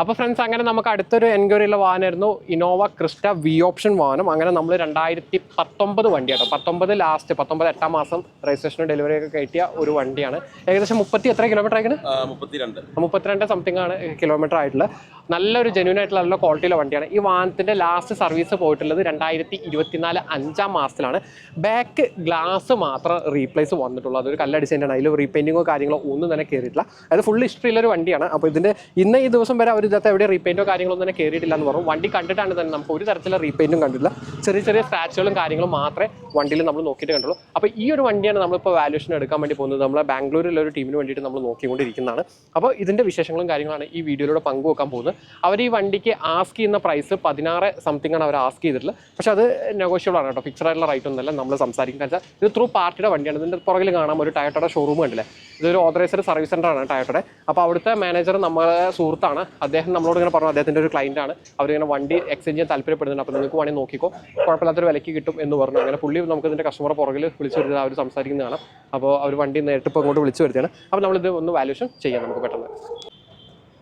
അപ്പോൾ ഫ്രണ്ട്സ് അങ്ങനെ നമുക്ക് അടുത്തൊരു എൻക്വയറിയുള്ള വാഹനമായിരുന്നു ഇന്നോവ ക്രിസ്റ്റ വി ഓപ്ഷൻ വാഹനം. അങ്ങനെ നമ്മൾ രണ്ടായിരത്തി പത്തൊമ്പത് വണ്ടി കേട്ടോ പത്തൊമ്പത് ലാസ്റ്റ് പത്തൊമ്പത് എട്ടാം മാസം രജിസ്ട്രേഷൻ ഡെലിവറി ഒക്കെ കയറ്റിയ ഒരു വണ്ടിയാണ്. ഏകദേശം മുപ്പത്തി എത്ര കിലോമീറ്റർ ആയിരിക്കുന്നത് മുപ്പത്തിരണ്ട്. മുപ്പത്തിരണ്ട് സംതിങ് ആണ് കിലോമീറ്റർ ആയിട്ടുള്ളത്. നല്ലൊരു ജെന്യൂൻ ആയിട്ടുള്ള നല്ല ക്വാളിറ്റിയുള്ള വണ്ടിയാണ്. ഈ വാഹനത്തിന്റെ ലാസ്റ്റ് സർവീസ് പോയിട്ടുള്ളത് രണ്ടായിരത്തി ഇരുപത്തിനാല് അഞ്ചാം മാസത്തിലാണ്. ബാക്ക് ഗ്ലാസ് മാത്രം റീപ്ലേസ് വന്നിട്ടുള്ളൂ. അതൊരു കല്ലടിച്ചതിന്റെ അതിൽ റീപെയിന്റിങ്ങോ കാര്യങ്ങളോ ഒന്നും തന്നെ കയറിയിട്ടില്ല അത് ഫുൾ ഹിസ്റ്ററിയുള്ള ഒരു വണ്ടിയാണ്. അപ്പോൾ ഇതിന്റെ ഇന്ന് ഈ ദിവസം വരെ അവർ ഇതിനകത്ത് എവിടെ റീപെയിന്റോ കാര്യങ്ങളൊന്നും തന്നെ കയറിയിട്ടില്ല എന്ന് പറഞ്ഞു. വണ്ടി കണ്ടിട്ടാണ് തന്നെ നമുക്ക് ഒരു തരത്തിലുള്ള റീപെയിന്റും കണ്ടില്ല ചെറിയ ചെറിയ സ്ക്രാച്ചുകളും കാര്യങ്ങളും മാത്രമേ വണ്ടിയിൽ നമ്മൾ നോക്കിയിട്ട് കണ്ടുള്ളൂ. അപ്പോൾ ഈ ഒരു വണ്ടിയാണ് നമ്മളിപ്പോൾ വാല്യൂഷൻ എടുക്കാൻ വേണ്ടി പോകുന്നത്. നമ്മളെ ബാംഗ്ലൂരിലുള്ള ഒരു ടീമിന് വേണ്ടിയിട്ട് നമ്മൾ നോക്കിക്കൊണ്ടിരിക്കുന്നതാണ്. അപ്പോൾ ഇതിന്റെ വിശേഷങ്ങളും കാര്യങ്ങളാണ് ഈ വീഡിയോയിലൂടെ പങ്കുവെക്കാൻ പോകുന്നത്. അവർ ഈ വണ്ടിക്ക് ആസ്ക് ചെയ്യുന്ന പ്രൈസ് പതിനാറ് സംതിങ് ആണ് അവർ ആസ്ക് ചെയ്തിട്ടുള്ളത്. പക്ഷെ അത് നെഗോഷ്യബിൾ ആണ് കേട്ടോ. ഫിക്സഡ് ആയിട്ടുള്ള റൈറ്റ് ഒന്നുമല്ല. നമ്മൾ സംസാരിക്കുന്നത് വെച്ചാൽ ഇത് ത്രൂ പാർട്ടിയുടെ വണ്ടിയാണ്. ഇതിന്റെ പുറകിൽ കാണാം ഒരു ടയോട്ടയുടെ ഷോറൂം കണ്ടില്ലേ? ഇതൊരു ഓതറൈസ്ഡ് സർവീസ് സെന്റർ ആണ് ടയോട്ടയുടെ. അപ്പോൾ അവിടുത്തെ മാനേജർ നമ്മളെ സുഹൃത്താണ്. അദ്ദേഹം നമ്മളോട് ഇങ്ങനെ പറഞ്ഞു. അദ്ദേഹത്തിന്റെ ഒരു ക്ലയന്റ് ആണ്. അവരിങ്ങനെ വണ്ടി എക്സ്ചേഞ്ച് ചെയ്യാൻ താല്പര്യപ്പെടുന്നുണ്ട്. അപ്പോൾ നിങ്ങൾക്ക് വേണമെങ്കിൽ നോക്കിക്കോ. കുഴപ്പമില്ലാത്തൊരു വിലയ്ക്ക് കിട്ടും എന്ന് പറഞ്ഞു. അങ്ങനെ പുള്ളി നമുക്ക് ഇതിന്റെ കസ്റ്റമർ പുറകിൽ വിളിച്ചു വരുന്നത് അവർ സംസാരിക്കുന്നതാണ് അപ്പോൾ അവർ വണ്ടി നേരിട്ട് ഇപ്പോൾ ഇങ്ങോട്ട് വിളിച്ചു വരുത്തിയാണ്. അപ്പോൾ നമ്മളിത് ഒന്ന് വാല്യൂഷൻ ചെയ്യാം നമുക്ക് പെട്ടെന്ന്.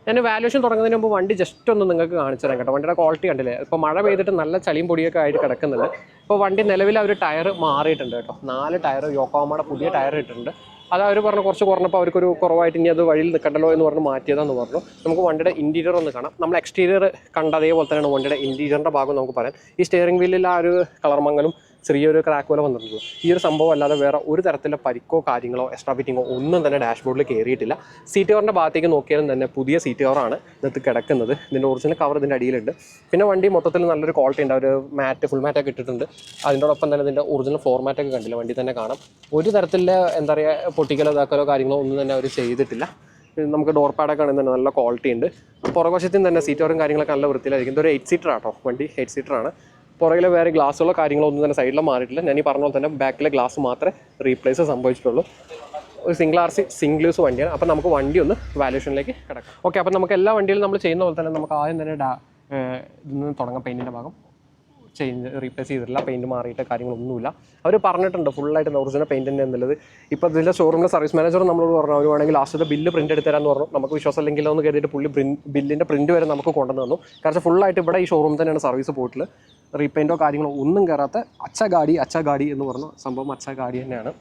ഞാൻ വാല്യൂഷൻ തുടങ്ങുന്നതിന് മുമ്പ് വണ്ടി ജസ്റ്റ് ഒന്ന് നിങ്ങൾക്ക് കാണിച്ചു തരാം കേട്ടോ. വണ്ടിയുടെ ക്വാളിറ്റി കണ്ടില്ലേ? ഇപ്പോൾ മഴ പെയ്തിട്ട് നല്ല ചളിയും പൊടിയൊക്കെ ആയിട്ട് കിടക്കുന്നുണ്ട്. ഇപ്പോൾ വണ്ടി നിലവിൽ ഒരു ടയർ മാറിയിട്ടുണ്ട് കേട്ടോ. നാല് ടയർ യോക്കോമയുടെ പുതിയ ടയർ ഇട്ടിട്ടുണ്ട്. അത് അവർ പറഞ്ഞു കുറച്ച് കുറഞ്ഞപ്പോൾ അവർക്കൊരു കുറവായിട്ട് ഇനി അത് വഴിയിൽ നിൽക്കണ്ടല്ലോ എന്ന് പറഞ്ഞ് മാറ്റിയതാന്ന് പറഞ്ഞു. നമുക്ക് വണ്ടിയുടെ ഇന്റീരിയർ ഒന്ന് കാണാം. നമ്മൾ എക്സ്റ്റീരിയർ കണ്ട അതേപോലെ തന്നെയാണ് വണ്ടിയുടെ ഇന്റീരിയറിന്റെ ഭാഗം നമുക്ക് പറയാം. ഈ സ്റ്റിയറിംഗ് വീലിൽ ആ ഒരു കളർ മങ്ങലും ചെറിയൊരു ക്രാക്ക് പോലെ വന്നിട്ടുള്ളൂ. ഈ ഒരു സംഭവം അല്ലാതെ വേറെ ഒരു തരത്തിലുള്ള പരിക്കോ കാര്യങ്ങളോ എക്സ്ട്രാ ഫിറ്റിങ്ങോ ഒന്നും തന്നെ ഡാഷ്ബോർഡിൽ കയറിയിട്ടില്ല സീറ്റ് കവറിന്റെ ഭാഗത്തേക്ക് നോക്കിയാലും തന്നെ പുതിയ സീറ്റ് കവറാണ് ഇതിനകത്ത് കിടക്കുന്നത്. ഇതിന്റെ ഒറിജിനൽ കവർ ഇതിന്റെ അടിയിലുണ്ട്. പിന്നെ വണ്ടി മൊത്തത്തിൽ നല്ലൊരു ക്വാളിറ്റി ഉണ്ട്. ഒരു മാറ്റ് ഫുൾ മാറ്റൊക്കെ ഇട്ടിട്ടുണ്ട്. അതിനോടൊപ്പം തന്നെ ഇതിന്റെ ഒറിജിനൽ ഫോർമാറ്റൊക്കെ കണ്ടില്ല? വണ്ടി തന്നെ കാണാം. ഒരു തരത്തിലുള്ള എന്താ പറയുക പൊട്ടിക്കലോ ഇതാക്കലോ കാര്യങ്ങളോ ഒന്നും തന്നെ അവർ ചെയ്തിട്ടില്ല. നമുക്ക് ഡോർ പാഡൊക്കെ ആണെങ്കിൽ തന്നെ നല്ല ക്വാളിറ്റി ഉണ്ട്. പുറകോശത്തിൽ തന്നെ സീറ്റ് കവറും കാര്യങ്ങളൊക്കെ നല്ല വൃത്തിയിലായിരിക്കും. ഇതൊരു എയ്റ്റ് സീറ്റർ ആട്ടോ. വണ്ടി എയ്റ്റ് സീറ്റർ ആണ്. പുറകിലെ വേറെ ഗ്ലാസ്സുകളോ കാര്യങ്ങളോ ഒന്നും തന്നെ സൈഡിലോ മാറിയിട്ടില്ല. ഞാൻ ഈ പറഞ്ഞ പോലെ തന്നെ ബാക്കിലെ ഗ്ലാസ് മാത്രമേ റീപ്ലേസ് സംഭവിച്ചിട്ടുള്ളൂ. ഒരു single R C single use വണ്ടിയാണ്. അപ്പോൾ നമുക്ക് വണ്ടി ഒന്ന് വാല്യൂഷനിലേക്ക് കിടക്കാം. ഓക്കെ അപ്പോൾ നമുക്ക് എല്ലാ വണ്ടിയിലും നമ്മൾ ചെയ്യുന്ന പോലെ തന്നെ നമുക്ക് ആദ്യം തന്നെ ഡാ ഇതിൽ നിന്ന് തുടങ്ങാം പെയിന്റിന്റെ ഭാഗം. ചേഞ്ച് റീപ്ലേസ് ചെയ്തിട്ടില്ല പെയിന്റ് മാറിയിട്ട് കാര്യങ്ങളൊന്നുമില്ല. അവർ പറഞ്ഞിട്ടുണ്ട് ഫുള്ളായിട്ട് ഒറിജിനൽ പെയിന്റ് തന്നെ എന്നുള്ളത്. ഇപ്പോൾ ഇതിന്റെ ഷോറൂമിലെ സർവീസ് മാനേജർ നമ്മളോട് പറഞ്ഞു അവർ വേണമെങ്കിൽ ലാസ്റ്റത്തെ ബില്ല് പ്രിന്റ് എടുത്ത് തരാമെന്ന് പറഞ്ഞു. നമുക്ക് വിശ്വാസം ഇല്ലെങ്കിലോ എന്ന് കരുതിയിട്ട് പുള്ളി ബില്ലിന്റെ പ്രിന്റ് വരെ നമുക്ക് കൊണ്ടുവന്ന് തന്നു. കാരണം ഫുള്ളായിട്ട് ഇവിടെ ഈ ഷോറൂം തന്നെയാണ് സർവീസ് പോയിട്ടുള്ളത്. റീപെയിന്റോ കാര്യങ്ങളോ ഒന്നും കയറാത്ത അച്ച ഗാഡി അച്ച ഗാഡി എന്ന് പറഞ്ഞു സംഭവം അച്ച ഗാഡി തന്നെയാണ്.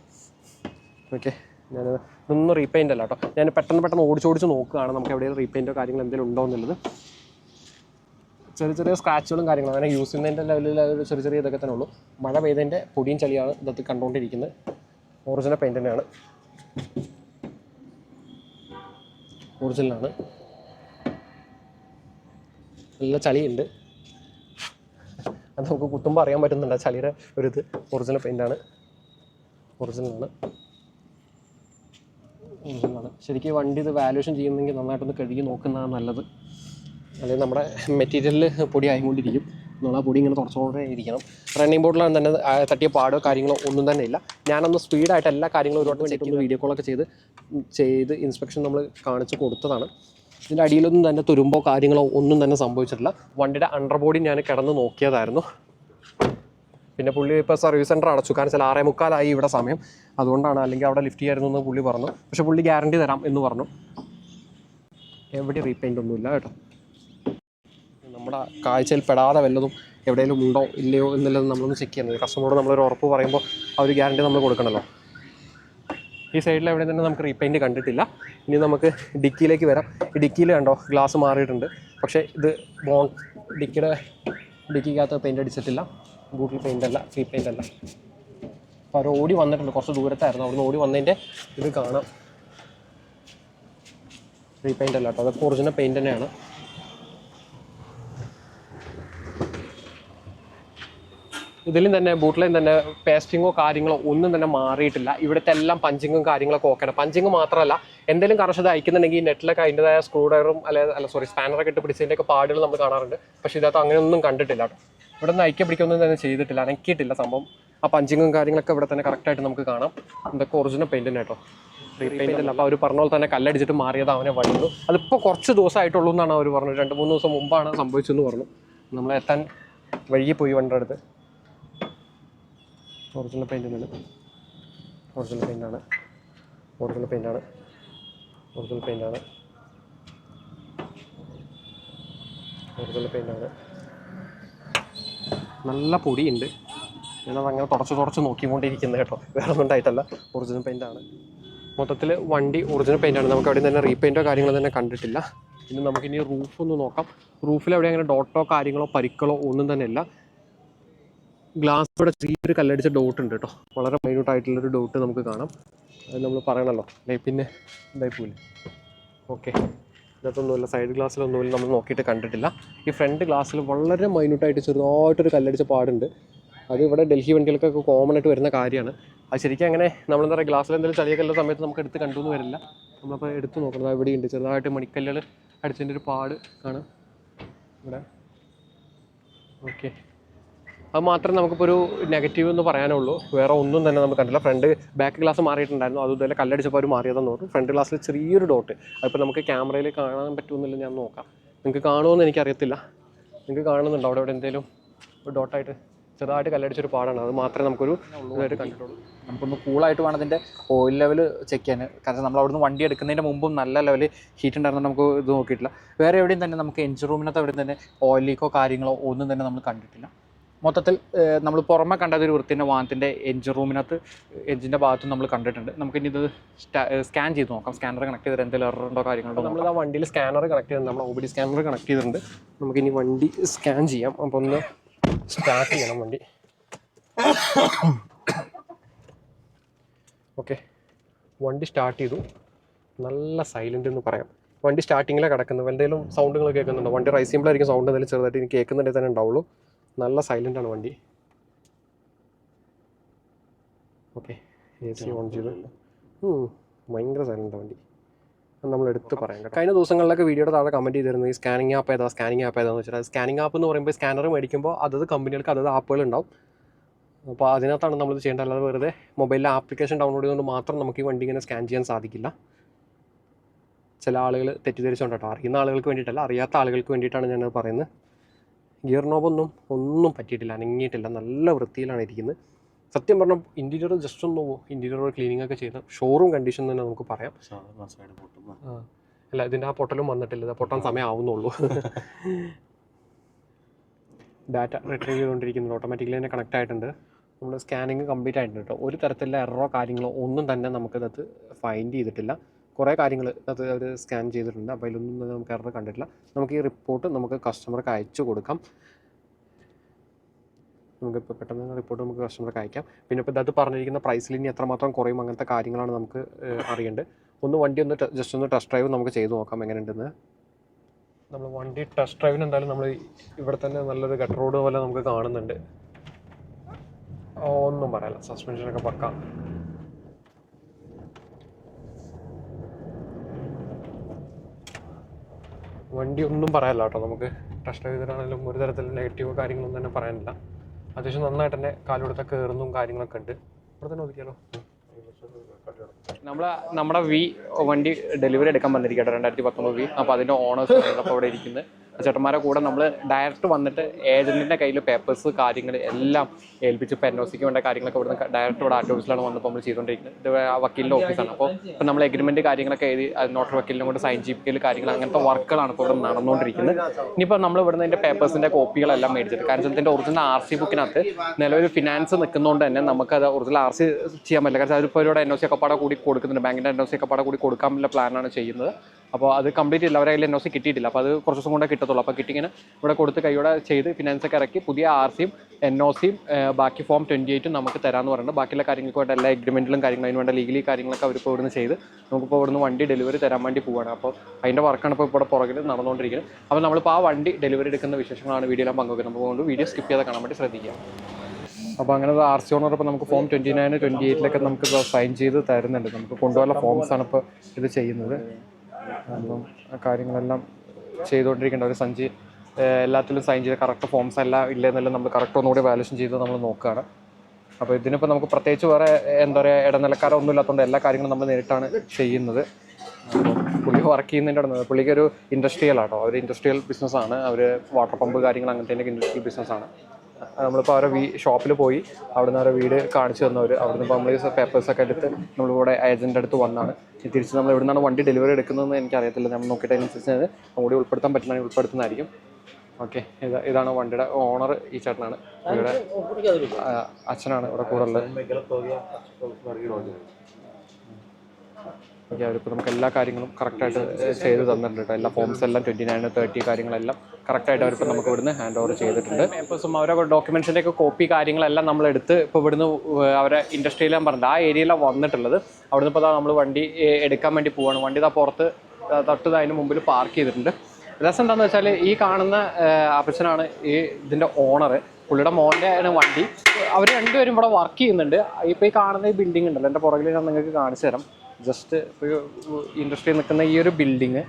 ഓക്കെ ഞാൻ ഇതൊന്നും റീപെയിന്റ് അല്ല കേട്ടോ. ഞാൻ പെട്ടെന്ന് പെട്ടെന്ന് ഓടിച്ചോടിച്ച് നോക്കുകയാണ് നമുക്ക് എവിടെയും റീപെയിന്റോ കാര്യങ്ങൾ എന്തെങ്കിലും ഉണ്ടോ എന്നുള്ളത്. ചെറിയ ചെറിയ സ്ക്രാച്ചുകളും കാര്യങ്ങളും അങ്ങനെ യൂസ് ചെയ്യുന്നതിന്റെ ലെവലിൽ ഒരു ചെറിയ ചെറിയ ഇതൊക്കെ തന്നെ ഉള്ളൂ. മഴ പെയ്തതിന്റെ പൊടിയും ചളിയാണ് ഇതൊക്കെ കണ്ടുകൊണ്ടിരിക്കുന്നത്. ഒറിജിനൽ പെയിന്റ് തന്നെയാണ്. ഒറിജിനലാണ് നല്ല ചളിയുണ്ട്. അത് നമുക്ക് കുത്തുമ്പോൾ അറിയാൻ പറ്റുന്നുണ്ട് ചളിയുടെ ഒരു ഇത് ഒറിജിനൽ പെയിന്റാണ് ഒറിജിനലാണ് ഒറിജിനലാണ് ശരിക്കും വണ്ടി ഇത് വാല്യൂഷൻ ചെയ്യുന്നെങ്കിൽ നന്നായിട്ടൊന്ന് കഴുകി നോക്കുന്നതാണ് നല്ലത്. അല്ലെങ്കിൽ നമ്മുടെ മെറ്റീരിയലിൽ പൊടി ആയിക്കൊണ്ടിരിക്കും. നമ്മൾ ആ പൊടി ഇങ്ങനെ തുടച്ചുകൊണ്ടേ ഇരിക്കണം. റണ്ണിങ് ബോർഡിലാണ് തന്നെ തട്ടിയ പാടോ കാര്യങ്ങളോ ഒന്നും തന്നെ ഇല്ല. ഞാനൊന്ന് സ്പീഡായിട്ട് എല്ലാ കാര്യങ്ങളും ഒരുപാട് ചെക്ക് വീഡിയോ കോളൊക്കെ ചെയ്ത് ചെയ്ത് ഇൻസ്പെക്ഷൻ നമ്മൾ കാണിച്ച് കൊടുത്തതാണ്. ഇതിന്റെ അടിയിലൊന്നും തന്നെ തുരുമ്പോ കാര്യങ്ങളോ ഒന്നും തന്നെ സംഭവിച്ചിട്ടില്ല. വണ്ടിയുടെ അണ്ടർ ബോഡി ഞാൻ കിടന്ന് നോക്കിയതായിരുന്നു. പിന്നെ പുള്ളി ഇപ്പോൾ സർവീസ് സെന്റർ അടച്ചു. കാരണം ചില ആറേ മുക്കാലായി ഇവിടെ സമയം. അതുകൊണ്ടാണ് അല്ലെങ്കിൽ അവിടെ ലിഫ്റ്റ് ചെയ്യായിരുന്നു എന്ന് പുള്ളി പറഞ്ഞു. പക്ഷേ പുള്ളി ഗ്യാരണ്ടി തരാം എന്ന് പറഞ്ഞു. എവിടെ റീപെയിന്റ് ഒന്നുമില്ല കേട്ടോ. നമ്മുടെ കാഴ്ചയിൽ പെടാതെ വല്ലതും എവിടെയെങ്കിലും ഉണ്ടോ ഇല്ലയോ എന്നുള്ളത് നമ്മളൊന്ന് ചെക്ക് ചെയ്യുന്നത്. കസ്റ്റമറോട് നമ്മളൊരു ഉറപ്പ് പറയുമ്പോൾ ആ ഒരു ഗ്യാരണ്ടി നമ്മൾ കൊടുക്കണമല്ലോ. ഈ സൈഡിൽ എവിടെ തന്നെ നമുക്ക് റീപെയിന്റ് കണ്ടിട്ടില്ല. ഇനി നമുക്ക് ഡിക്കിയിലേക്ക് വരാം. ഈ ഡിക്കിയിൽ കണ്ടോ ഗ്ലാസ് മാറിയിട്ടുണ്ട്. പക്ഷേ ഇത് ബോ ഡിക്കിയുടെ ഡിക്കിക്കകത്ത് പെയിന്റ് അടിച്ചിട്ടില്ല. ബൂട്ടിൽ പെയിന്റ് അല്ല ഫ്രീ പെയിന്റ് അല്ല. അപ്പോൾ അവർ ഓടി വന്നിട്ടുണ്ട്. കുറച്ച് ദൂരത്തായിരുന്നു. അവിടുന്ന് ഓടി വന്നതിന്റെ ഇത് കാണാം. റീപെയിന്റ് അല്ല കേട്ടോ. അതൊക്കെ ഒറിജിനൽ പെയിന്റ് തന്നെയാണ്. ഇതിലും തന്നെ ബൂട്ടിലും തന്നെ പേസ്റ്റിങ്ങോ കാര്യങ്ങളോ ഒന്നും തന്നെ മാറിയിട്ടില്ല. ഇവിടുത്തെ എല്ലാം പഞ്ചിങ്ങും കാര്യങ്ങളൊക്കെ ഓക്കെയാണ് പഞ്ചിങ് മാത്രമല്ല എന്തെങ്കിലും കർഷകർ അയക്കുന്നുണ്ടെങ്കിൽ ഈ നെറ്റിലൊക്കെ അതിന്റെതായ സ്ക്രൂ ഡ്രൈവറും അല്ലെ അല്ല സോറി സ്പാനറൊക്കെ ഇട്ട് പിടിച്ചതിന്റെയൊക്കെ പാടുകൾ നമ്മൾ കാണാറുണ്ട്. പക്ഷേ ഇതിനകത്ത് അങ്ങനെയൊന്നും കണ്ടിട്ടില്ല കേട്ടോ. ഇവിടെ നിന്ന് അയക്കി പിടിക്കൊന്നും തന്നെ ചെയ്തിട്ടില്ല അനക്കിയിട്ടില്ല സംഭവം. ആ പഞ്ചിങ്ങും കാര്യങ്ങളൊക്കെ ഇവിടെ തന്നെ കറക്റ്റായിട്ട് നമുക്ക് കാണാം. ഇതൊക്കെ ഒറിജിനൽ പെയിന്റിന് കേട്ടോ. റീപെയിന്റ് അല്ല അപ്പോൾ അവർ പറഞ്ഞ പോലെ തന്നെ കല്ലടിച്ചിട്ട് മാറിയത് അവനെ വഴിയുള്ളൂ. അതിപ്പോൾ കുറച്ച് ദിവസമായിട്ടുള്ളൂ എന്നാണ് അവർ പറഞ്ഞത്. രണ്ട് മൂന്ന് ദിവസം മുമ്പാണ് സംഭവിച്ചതെന്ന് പറഞ്ഞു. നമ്മളെത്താൻ വഴിയെ പോയി വണ്ടിയുടെ അടുത്ത്. ഒറിജിനൽ പെയിന്റിനാണ് ഒറിജിനൽ പെയിന്റാണ് ഒറിജിനൽ പെയിന്റാണ് ഒറിജിനൽ പെയിന്റാണ് ഒറിജിനൽ പെയിന്റാണ് നല്ല പൊടിയുണ്ട്. ഞാനത് അങ്ങനെ തുടച്ച് തുടച്ച് നോക്കിക്കൊണ്ടിരിക്കുന്നത് കേട്ടോ. വേറെ ഒന്നും ഉണ്ടായിട്ടല്ല. ഒറിജിനൽ പെയിന്റാണ് മൊത്തത്തിൽ വണ്ടി ഒറിജിനൽ പെയിന്റാണ് നമുക്ക് അവിടെ തന്നെ റീപെയിന്റോ കാര്യങ്ങളോ തന്നെ കണ്ടിട്ടില്ല. ഇനി നമുക്കിനി റൂഫ് ഒന്ന് നോക്കാം. റൂഫിൽ അവിടെ അങ്ങനെ ഡോട്ടോ കാര്യങ്ങളോ പരിക്കളോ ഒന്നും തന്നെ ഇല്ല. ഗ്ലാസ് ഇവിടെ ചെറിയൊരു കല്ലടിച്ച ഡോട്ട് ഉണ്ട് കേട്ടോ വളരെ മൈന്യൂട്ട് ആയിട്ടുള്ളൊരു ഡോട്ട് നമുക്ക് കാണാം. അത് നമ്മൾ പറയണല്ലോ. ലൈ പിന്നെ ഇതായി ഓക്കെ ഇതിനകത്തൊന്നുമില്ല. സൈഡ് ഗ്ലാസ്സിലൊന്നുമില്ല നമ്മൾ നോക്കിയിട്ട് കണ്ടിട്ടില്ല. ഈ ഫ്രണ്ട് ഗ്ലാസ്സിൽ വളരെ മൈന്യൂട്ടായിട്ട് ചെറുതായിട്ടൊരു കല്ലടിച്ച പാടുണ്ട്. അത് ഇവിടെ ഡൽഹി വണ്ടികൾക്കൊക്കെ കോമൺ ആയിട്ട് വരുന്ന കാര്യമാണ്. അത് ശരിക്കും അങ്ങനെ നമ്മളെന്താ പറയുക ഗ്ലാസ്സിൽ എന്തെങ്കിലും ചളിയൊക്കെ സമയത്ത് നമുക്ക് എടുത്ത് കണ്ടു എന്ന് വരില്ല. നമ്മളപ്പോൾ എടുത്ത് നോക്കണം. ഇവിടെ ഉണ്ട്. ചെറുതായിട്ട് മണിക്കല്ലുകൾ അടിച്ചതിന്റെ ഒരു പാട് കാണാം. ഇവിടെ. ഓക്കെ അത് മാത്രമേ നമുക്കിപ്പോൾ ഒരു നെഗറ്റീവ് എന്ന് പറയാനുള്ളൂ. വേറെ ഒന്നും തന്നെ നമുക്ക് കണ്ടില്ല ഫ്രണ്ട് ബാക്ക് ഗ്ലാസ് മാറിയിട്ടുണ്ടായിരുന്നു. അതുപോലെ കല്ലടിച്ചപ്പോൾ അവർ മാറിയതെന്ന് പറഞ്ഞു. ഫ്രണ്ട് ഗ്ലാസ്സിൽ ചെറിയൊരു ഡോട്ട് അതിപ്പോൾ നമുക്ക് ക്യാമറയിൽ കാണാൻ പറ്റുമെന്നില്ല ഞാൻ നോക്കാം. നിങ്ങൾക്ക് കാണുമെന്ന് എനിക്കറിയത്തില്ല. നിങ്ങൾക്ക് കാണുന്നുണ്ടോ? അവിടെ ഇവിടെ എന്തെങ്കിലും ഒരു ഡോട്ടായിട്ട് ചെറുതായിട്ട് കല്ലടിച്ചൊരു പാടാണ്. അത് മാത്രമേ നമുക്കൊരു ഇതായിട്ട് കണ്ടിട്ടുള്ളൂ. നമുക്കൊന്ന് കൂളായിട്ട് വേണം അതിന്റെ ഓയിൽ ലെവൽ ചെക്ക് ചെയ്യാൻ. കാരണം നമ്മൾ അവിടുന്ന് വണ്ടി എടുക്കുന്നതിന്റെ മുമ്പും നല്ല ലെവൽ ഹീറ്റ് ഉണ്ടായിരുന്നു നമുക്ക് ഇത് നോക്കിയിട്ടില്ല. വേറെ എവിടെയും തന്നെ നമുക്ക് എഞ്ചിൻ റൂമിനകത്ത് എവിടെയും തന്നെ ഓയിൽ ലീക്കോ കാര്യങ്ങളോ ഒന്നും തന്നെ നമ്മൾ കണ്ടിട്ടില്ല. മൊത്തത്തിൽ നമ്മൾ പുറമെ കണ്ടത് ഒരു വൃത്തിന്റെ വാഹനത്തിന്റെ എഞ്ചിൻ റൂമിനകത്ത് എഞ്ചിന്റെ ഭാഗത്തും നമ്മൾ കണ്ടിട്ടുണ്ട്. നമുക്ക് ഇനി ഇത് സ്കാൻ ചെയ്ത് നോക്കാം. സ്കാനർ കണക്ട് ചെയ്തിട്ട് എന്തെങ്കിലും എറർ ഉണ്ടോ കാര്യങ്ങളുണ്ടോ നമ്മൾ ആ വണ്ടിയിൽ സ്കാനർ കണക്ട് ചെയ്തിട്ടുണ്ട് നമ്മൾ O B D scanner connect ചെയ്തിട്ടുണ്ട്. നമുക്ക് ഇനി വണ്ടി സ്കാൻ ചെയ്യാം. അപ്പോൾ ഒന്ന് സ്റ്റാർട്ട് ചെയ്യണം വണ്ടി. ഓക്കെ വണ്ടി സ്റ്റാർട്ട് ചെയ്തു. നല്ല സൈലന്റ് എന്ന് പറയാം. വണ്ടി സ്റ്റാർട്ടിങ്ങിലാണ് കിടക്കുന്നത്. എന്തെങ്കിലും സൗണ്ടുകൾ കേൾക്കുന്നുണ്ടോ? വണ്ടി റൈസ് ചെയ്യുമ്പോഴായിരിക്കും സൗണ്ട് എന്തെങ്കിലും ചെറുതായിട്ട് എനിക്ക് കേൾക്കുന്നുണ്ടെങ്കിൽ തന്നെ ഉണ്ടാവുള്ളൂ. നല്ല സൈലന്റ് ആണ് വണ്ടി. ഓക്കെ എ സി ഓൺ ചെയ്ത് ഭയങ്കര സൈലന്റ് വണ്ടി. നമ്മൾ എടുത്ത് പറയാം കഴിഞ്ഞ ദിവസങ്ങളിലൊക്കെ വീഡിയോയുടെ താഴെ കമന്റ് ചെയ്തിരുന്നത് ഈ സ്കാനിങ് ആപ്പ് ഏതാ സ്കാനിങ് ആപ്പ് ഏതാന്ന് വെച്ചാൽ സ്കാനിങ് ആപ്പ് എന്ന് പറയുമ്പോൾ സ്കാനർ മേടിക്കുമ്പോൾ അതത് കമ്പനികൾക്ക് അതത് ആപ്പുകൾ ഉണ്ടാവും. അപ്പോൾ അതിനകത്താണ് നമ്മളിത് ചെയ്യേണ്ടത്. അല്ലാതെ വെറുതെ മൊബൈലിൽ ആപ്ലിക്കേഷൻ ഡൗൺലോഡ് ചെയ്തുകൊണ്ട് മാത്രം നമുക്ക് ഈ വണ്ടി ഇങ്ങനെ സ്കാൻ ചെയ്യാൻ സാധിക്കില്ല. ചില ആളുകൾ തെറ്റിദ്ധരിച്ചുകൊണ്ട് കേട്ടോ. അറിയുന്ന ആളുകൾക്ക് വേണ്ടിയിട്ടല്ല അറിയാത്ത ആളുകൾക്ക് വേണ്ടിയിട്ടാണ് ഞാനത് പറയുന്നത്. ഗിയർ നോബൊന്നും ഒന്നും പറ്റിയിട്ടില്ല അനങ്ങിയിട്ടില്ല നല്ല വൃത്തിയിലാണ് ഇരിക്കുന്നത്. സത്യം പറഞ്ഞാൽ ഇന്റീരിയർ ജസ്റ്റ് ഒന്ന് ഇന്റീരിയർ ക്ലീനിങ് ഒക്കെ ചെയ്ത ഷോറൂം കണ്ടീഷൻ തന്നെ നമുക്ക് പറയാം. അല്ല ഇതിന്റെ ആ പൊട്ടലും വന്നിട്ടില്ല പൊട്ടാൻ സമയം ആവുന്നുള്ളൂ. ഡാറ്റ റിട്രീവ് ചെയ്തുകൊണ്ടിരിക്കുന്നത് ഓട്ടോമാറ്റിക്കലി തന്നെ കണക്ട് ആയിട്ടുണ്ട്. നമ്മുടെ സ്കാനിങ് കംപ്ലീറ്റ് ആയിട്ടുണ്ട് കേട്ടോ. ഒരു തരത്തിലുള്ള എററോ കാര്യങ്ങളോ ഒന്നും തന്നെ നമുക്കിതകത്ത് ഫൈൻഡ് ചെയ്തിട്ടില്ല. കുറേ കാര്യങ്ങൾ അത് അവർ സ്കാൻ ചെയ്തിട്ടുണ്ട്. അപ്പോൾ അതിലൊന്നും തന്നെ നമുക്ക് എറർ കണ്ടിട്ടില്ല. നമുക്ക് ഈ റിപ്പോർട്ട് നമുക്ക് കസ്റ്റമർക്ക് അയച്ചു കൊടുക്കാം. നമുക്കിപ്പോൾ പെട്ടെന്ന് റിപ്പോർട്ട് നമുക്ക് കസ്റ്റമർക്ക് അയക്കാം. പിന്നെ ഇപ്പോൾ ഇത് പറഞ്ഞിരിക്കുന്ന പ്രൈസിൽ ഇനി എത്രമാത്രം കുറയും അങ്ങനത്തെ കാര്യങ്ങളാണ് നമുക്ക് അറിയേണ്ടത്. ഒന്ന് വണ്ടി ഒന്ന് ജസ്റ്റ് ഒന്ന് ടെസ്റ്റ് ഡ്രൈവ് നമുക്ക് ചെയ്ത് നോക്കാം എങ്ങനെയുണ്ടെന്ന്. നമ്മൾ വണ്ടി ടെസ്റ്റ് ഡ്രൈവിന് എന്തായാലും നമ്മൾ ഇവിടെ തന്നെ നല്ലൊരു ഗട്ടർ റോഡ് പോലെ നമുക്ക് കാണുന്നുണ്ട്. ഒന്നും പറയാല്ല. സസ്പെൻഷനൊക്കെ പക്ക. വണ്ടി ഒന്നും പറയാനില്ല കേട്ടോ നമുക്ക്. ടെസ്റ്റ് ഡ്രൈവ് ചെയ്തിട്ടാണെങ്കിലും ഒരു തരത്തിൽ നെഗറ്റീവ് കാര്യങ്ങളൊന്നും തന്നെ പറയാനില്ല. അത്യാവശ്യം നന്നായിട്ട് തന്നെ കാലുകൊടുത്ത കയറുന്നതും കാര്യങ്ങളൊക്കെ ഉണ്ട്. ഇവിടെ തന്നെ ഒതുക്കിയാലോ? നമ്മളെ നമ്മുടെ വി വണ്ടി ഡെലിവറി എടുക്കാൻ വന്നിരിക്കട്ടെ രണ്ടായിരത്തി പത്തൊമ്പത് വി അപ്പോൾ അതിന്റെ ഓണേഴ്സ് അപ്പോൾ ഇവിടെ ഇരിക്കുന്നത്. ചേട്ടന്മാരെ കൂടെ നമ്മൾ ഡയറക്റ്റ് വന്നിട്ട് ഏജന്റിന്റെ കയ്യിൽ പേപ്പേഴ്സ് കാര്യങ്ങൾ എല്ലാം ഏൽപ്പിച്ച് ഇപ്പോൾ എൻ ഒ സിക്ക് വേണ്ട കാര്യങ്ങളൊക്കെ ഇവിടുന്ന് ഡയറക്റ്റ് ഇവിടെ ആർട്ട് ഓഫീസിലാണ് വന്നപ്പോൾ നമ്മൾ ചെയ്തുകൊണ്ടിരിക്കുന്നത് ഇത് വക്കീലിന്റെ ഓഫീസാണ് അപ്പോൾ ഇപ്പോൾ നമ്മൾ എഗ്രിമെന്റ് കാര്യങ്ങളൊക്കെ എഴുതി നോട്ടർ വക്കീലിനും കൊണ്ട് സൈൻ ചെയ്യിപ്പിക്കൽ കാര്യങ്ങൾ അങ്ങനത്തെ വർക്കുകളാണ് ഇപ്പോൾ ഇവിടെ നടന്നുകൊണ്ടിരിക്കുന്നത് ഇനിയിപ്പോൾ നമ്മൾ ഇവിടുന്ന് ഇതിന്റെ പേപ്പേഴ്സിന്റെ കോപ്പികളെല്ലാം മേടിച്ചിട്ട് കാരണം ഇതിന്റെ ഒറിജിനൽ ആർ സി ബുക്കിനകത്ത് നിലവിൽ ഫിനാൻസ് നിൽക്കുന്നതുകൊണ്ട് തന്നെ നമുക്കത് ഒറിജിനൽ ആർ സി ചെയ്യാൻ പറ്റില്ല. കാരണം അതിപ്പോൾ ഇവിടെ എൻ ഒ സി ഒക്കെ പാടെ കൂടി കൊടുക്കുന്നുണ്ട്. ബാങ്കിന്റെ എൻ ഒ സി ഒക്കെ പാടെ കൂടി കൊടുക്കാനുള്ള പ്ലാനാണ് ചെയ്യുന്നത്. അപ്പോൾ അത് കംപ്ലീറ്റ് ഇല്ല. അവരെ എൻ ഒ സി കിട്ടിയിട്ടില്ല. അപ്പോൾ അത് കുറച്ച് ദിവസം കൊണ്ടേ കിട്ടത്തുള്ളൂ. അപ്പോൾ കിട്ടിങ്ങനെ ഇവിടെ കൊടുത്ത് കൈയോടെ ചെയ്ത് ഫിനാൻസ് ഒക്കെ ഇറക്കി പുതിയ ആർ സിയും എൻ ഒ സിയും ബാക്കി ഫോം ട്വന്റി എയ്റ്റും നമുക്ക് തരാമെന്ന് പറയുന്നത് ബാക്കിയുള്ള കാര്യങ്ങൾക്ക് വേണ്ട എല്ലാ എഗ്രിമെന്റിലും കാര്യങ്ങളും അതിന് വേണ്ട ലീഗലി കാര്യങ്ങളൊക്കെ അവരിപ്പോൾ ഇവിടുന്ന് ചെയ്ത് നമുക്കിപ്പോൾ ഇവിടുന്ന് വണ്ടി ഡെലിവറി തരാൻ വേണ്ടി പോവുകയാണ് അപ്പോൾ അതിന്റെ വർക്കാണ് ഇപ്പോൾ ഇവിടെ പുറകിൽ നടന്നുകൊണ്ടിരിക്കുന്നത്. അപ്പോൾ നമ്മളിപ്പോൾ ആ വണ്ടി ഡെലിവറി എടുക്കുന്ന വിശേഷങ്ങളാണ് വീഡിയോയിലും പങ്കുവെക്കുന്നത്. അതുകൊണ്ട് വീഡിയോ സ്കിപ്പ് ചെയ്ത് കാണാൻ വേണ്ടി ശ്രദ്ധിക്കുക. അപ്പോൾ അങ്ങനെ ആർ സി ഓണർ ഇപ്പോൾ നമുക്ക് ഫോം ട്വന്റി നയൻ ട്വന്റി എയ്റ്റിലൊക്കെ നമുക്ക് സൈൻ ചെയ്ത് തരുന്നുണ്ട്. നമുക്ക് കൊണ്ടുപോകാനുള്ള ഫോംസ് ആണ് ഇപ്പോൾ ഇത് ചെയ്യുന്നത്. അപ്പം ആ കാര്യങ്ങളെല്ലാം ചെയ്തുകൊണ്ടിരിക്കേണ്ട ഒരു സഞ്ചി എല്ലാത്തിലും സൈൻ ചെയ്ത കറക്റ്റ് ഫോംസ് എല്ലാം ഇല്ലെന്നെല്ലാം നമ്മൾ കറക്റ്റ് ഒന്നുകൂടി വാലുവേഷൻ ചെയ്ത് നമ്മൾ നോക്കുകയാണ്. അപ്പോൾ ഇതിനിപ്പോൾ നമുക്ക് പ്രത്യേകിച്ച് വേറെ എന്താ പറയുക ഇടനിലക്കാരോ ഒന്നും ഇല്ലാത്തതുകൊണ്ട് എല്ലാ കാര്യങ്ങളും നമ്മൾ നേരിട്ടാണ് ചെയ്യുന്നത്. പുള്ളി വർക്ക് ചെയ്യുന്നതിന്റെ അവിടെ പുള്ളിക്ക് ഒരു ഇൻഡസ്ട്രിയൽ ആട്ടോ. അവർ ഇൻഡസ്ട്രിയൽ ബിസിനസ്സാണ് അവർ വാട്ടർ പമ്പ് കാര്യങ്ങൾ അങ്ങനത്തെ ഇൻഡസ്ട്രിയൽ ബിസിനസ്സാണ് നമ്മളിപ്പോൾ അവരുടെ വീ ഷോപ്പിൽ പോയി. അവിടുന്ന് അവരുടെ വീട് കാണിച്ചു തന്നവർ അവിടുന്ന് ഇപ്പോൾ നമ്മൾ പേപ്പേഴ്സൊക്കെ എടുത്ത് നമ്മളിവിടെ ഏജന്റ് അടുത്ത് വന്നാണ്. തിരിച്ച് നമ്മൾ എവിടെ നിന്നാണ് വണ്ടി ഡെലിവറി എടുക്കുന്നതെന്ന് എനിക്കറിയത്തില്ല. നമ്മൾ നോക്കിയിട്ട് അതിനനുസരിച്ച് കൂടി ഉൾപ്പെടുത്താൻ പറ്റുന്ന ഉൾപ്പെടുത്തുന്നതായിരിക്കും. ഓക്കെ ഇത് ഇതാണ് വണ്ടിയുടെ ഓണർ ഈ ചേട്ടനാണ്. ഇവിടെ അച്ഛനാണ് ഇവിടെ കൂടെ ഉള്ളത് ഓക്കെ അവരിപ്പോൾ നമുക്ക് എല്ലാ കാര്യങ്ങളും കറക്റ്റായിട്ട് ചെയ്ത് തന്നിട്ടുണ്ട് എല്ലാ ഫോംസ് എല്ലാം ട്വന്റി നയൻ തേർട്ടി കാര്യങ്ങളെല്ലാം. കറക്റ്റായിട്ട് അവരിപ്പോൾ നമുക്ക് ഇവിടുന്ന് ഹാൻഡ് ഓവർ ചെയ്തിട്ടുണ്ട്. പേപ്പേഴ്സും അവരെ ഡോക്യുമെൻസിന്റെ ഒക്കെ കോപ്പി കാര്യങ്ങളെല്ലാം നമ്മൾ എടുത്ത് ഇപ്പോൾ ഇവിടുന്ന് അവരെ ഇൻഡസ്ട്രിയിലാണ് പറഞ്ഞത്. ആ ഏരിയയിലാണ് വന്നിട്ടുള്ളത്. അവിടുന്ന് ഇപ്പോൾ നമ്മൾ വണ്ടി എടുക്കാൻ വേണ്ടി പോവാണ്. വണ്ടി ഇതാ പുറത്ത് തൊട്ട് അതിന് മുമ്പിൽ പാർക്ക് ചെയ്തിട്ടുണ്ട്. രസം എന്താണെന്ന് വെച്ചാൽ ഈ കാണുന്ന അപ്പച്ചനാണ് ഈ ഇതിന്റെ ഓണർ പുള്ളിയുടെ മോന്റെ ആണ് വണ്ടി. അവർ രണ്ടുപേരും ഇവിടെ വർക്ക് ചെയ്യുന്നുണ്ട്. ഇപ്പോൾ ഈ കാണുന്ന ഈ ബിൽഡിംഗ് ഉണ്ടല്ലോ. എന്റെ പുറകിൽ ഞാൻ നിങ്ങൾക്ക് കാണിച്ചു തരാം. ജസ്റ്റ് ഇപ്പോൾ ഇൻഡസ്ട്രിയിൽ നിൽക്കുന്ന ഈ ഒരു ബിൽഡിങ്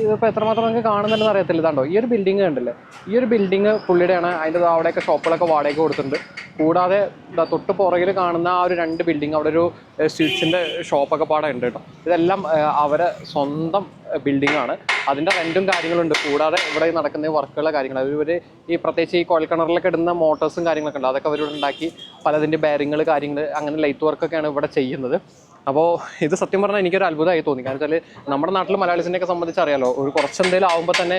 ഇതിപ്പോൾ എത്രമാത്രം നിങ്ങൾക്ക് കാണുന്നുണ്ടെന്ന് അറിയത്തില്ല. ഇതാണ്ടോ ഈ ഒരു ബിൽഡിംഗ് കണ്ടില്ലേ? ഈ ഒരു ബിൽഡിംഗ് പുള്ളിയുടെയാണ് അതിന്റെ അവിടെയൊക്കെ ഷോപ്പുകളൊക്കെ വാടകയ്ക്ക് കൊടുത്തിട്ടുണ്ട്. കൂടാതെ തൊട്ട് പുറകിൽ കാണുന്ന ആ ഒരു രണ്ട് ബിൽഡിംഗ് അവിടെ ഒരു സ്വീറ്റ്സിന്റെ ഷോപ്പൊക്കെ പാടെ ഉണ്ട് കേട്ടോ. ഇതെല്ലാം അവരെ സ്വന്തം ബിൽഡിംഗ് ആണ്. അതിന്റെ റെന്റും കാര്യങ്ങളുണ്ട്. കൂടാതെ ഇവിടെ നടക്കുന്ന വർക്കുകളെ കാര്യങ്ങൾ അവർ ഈ പ്രത്യേകിച്ച് ഈ കോഴൽക്കിണറിലൊക്കെ ഇടുന്ന മോട്ടോഴ്സും കാര്യങ്ങളൊക്കെ ഉണ്ട്. അതൊക്കെ അവരിവിടെ ഉണ്ടാക്കി പലതിന്റെ ബാരിങ്ങൾ കാര്യങ്ങൾ അങ്ങനെ ലൈറ്റ് വർക്കൊക്കെയാണ് ഇവിടെ ചെയ്യുന്നത്. അപ്പോൾ ഇത് സത്യം പറഞ്ഞാൽ എനിക്കൊരു അത്ഭുതമായി തോന്നി. കാരണം വെച്ചാൽ നമ്മുടെ നാട്ടിൽ മലയാളീസിനെയൊക്കെ സംബന്ധിച്ച് അറിയാലോ ഒരു കുറച്ചെന്തെങ്കിലും ആകുമ്പോൾ തന്നെ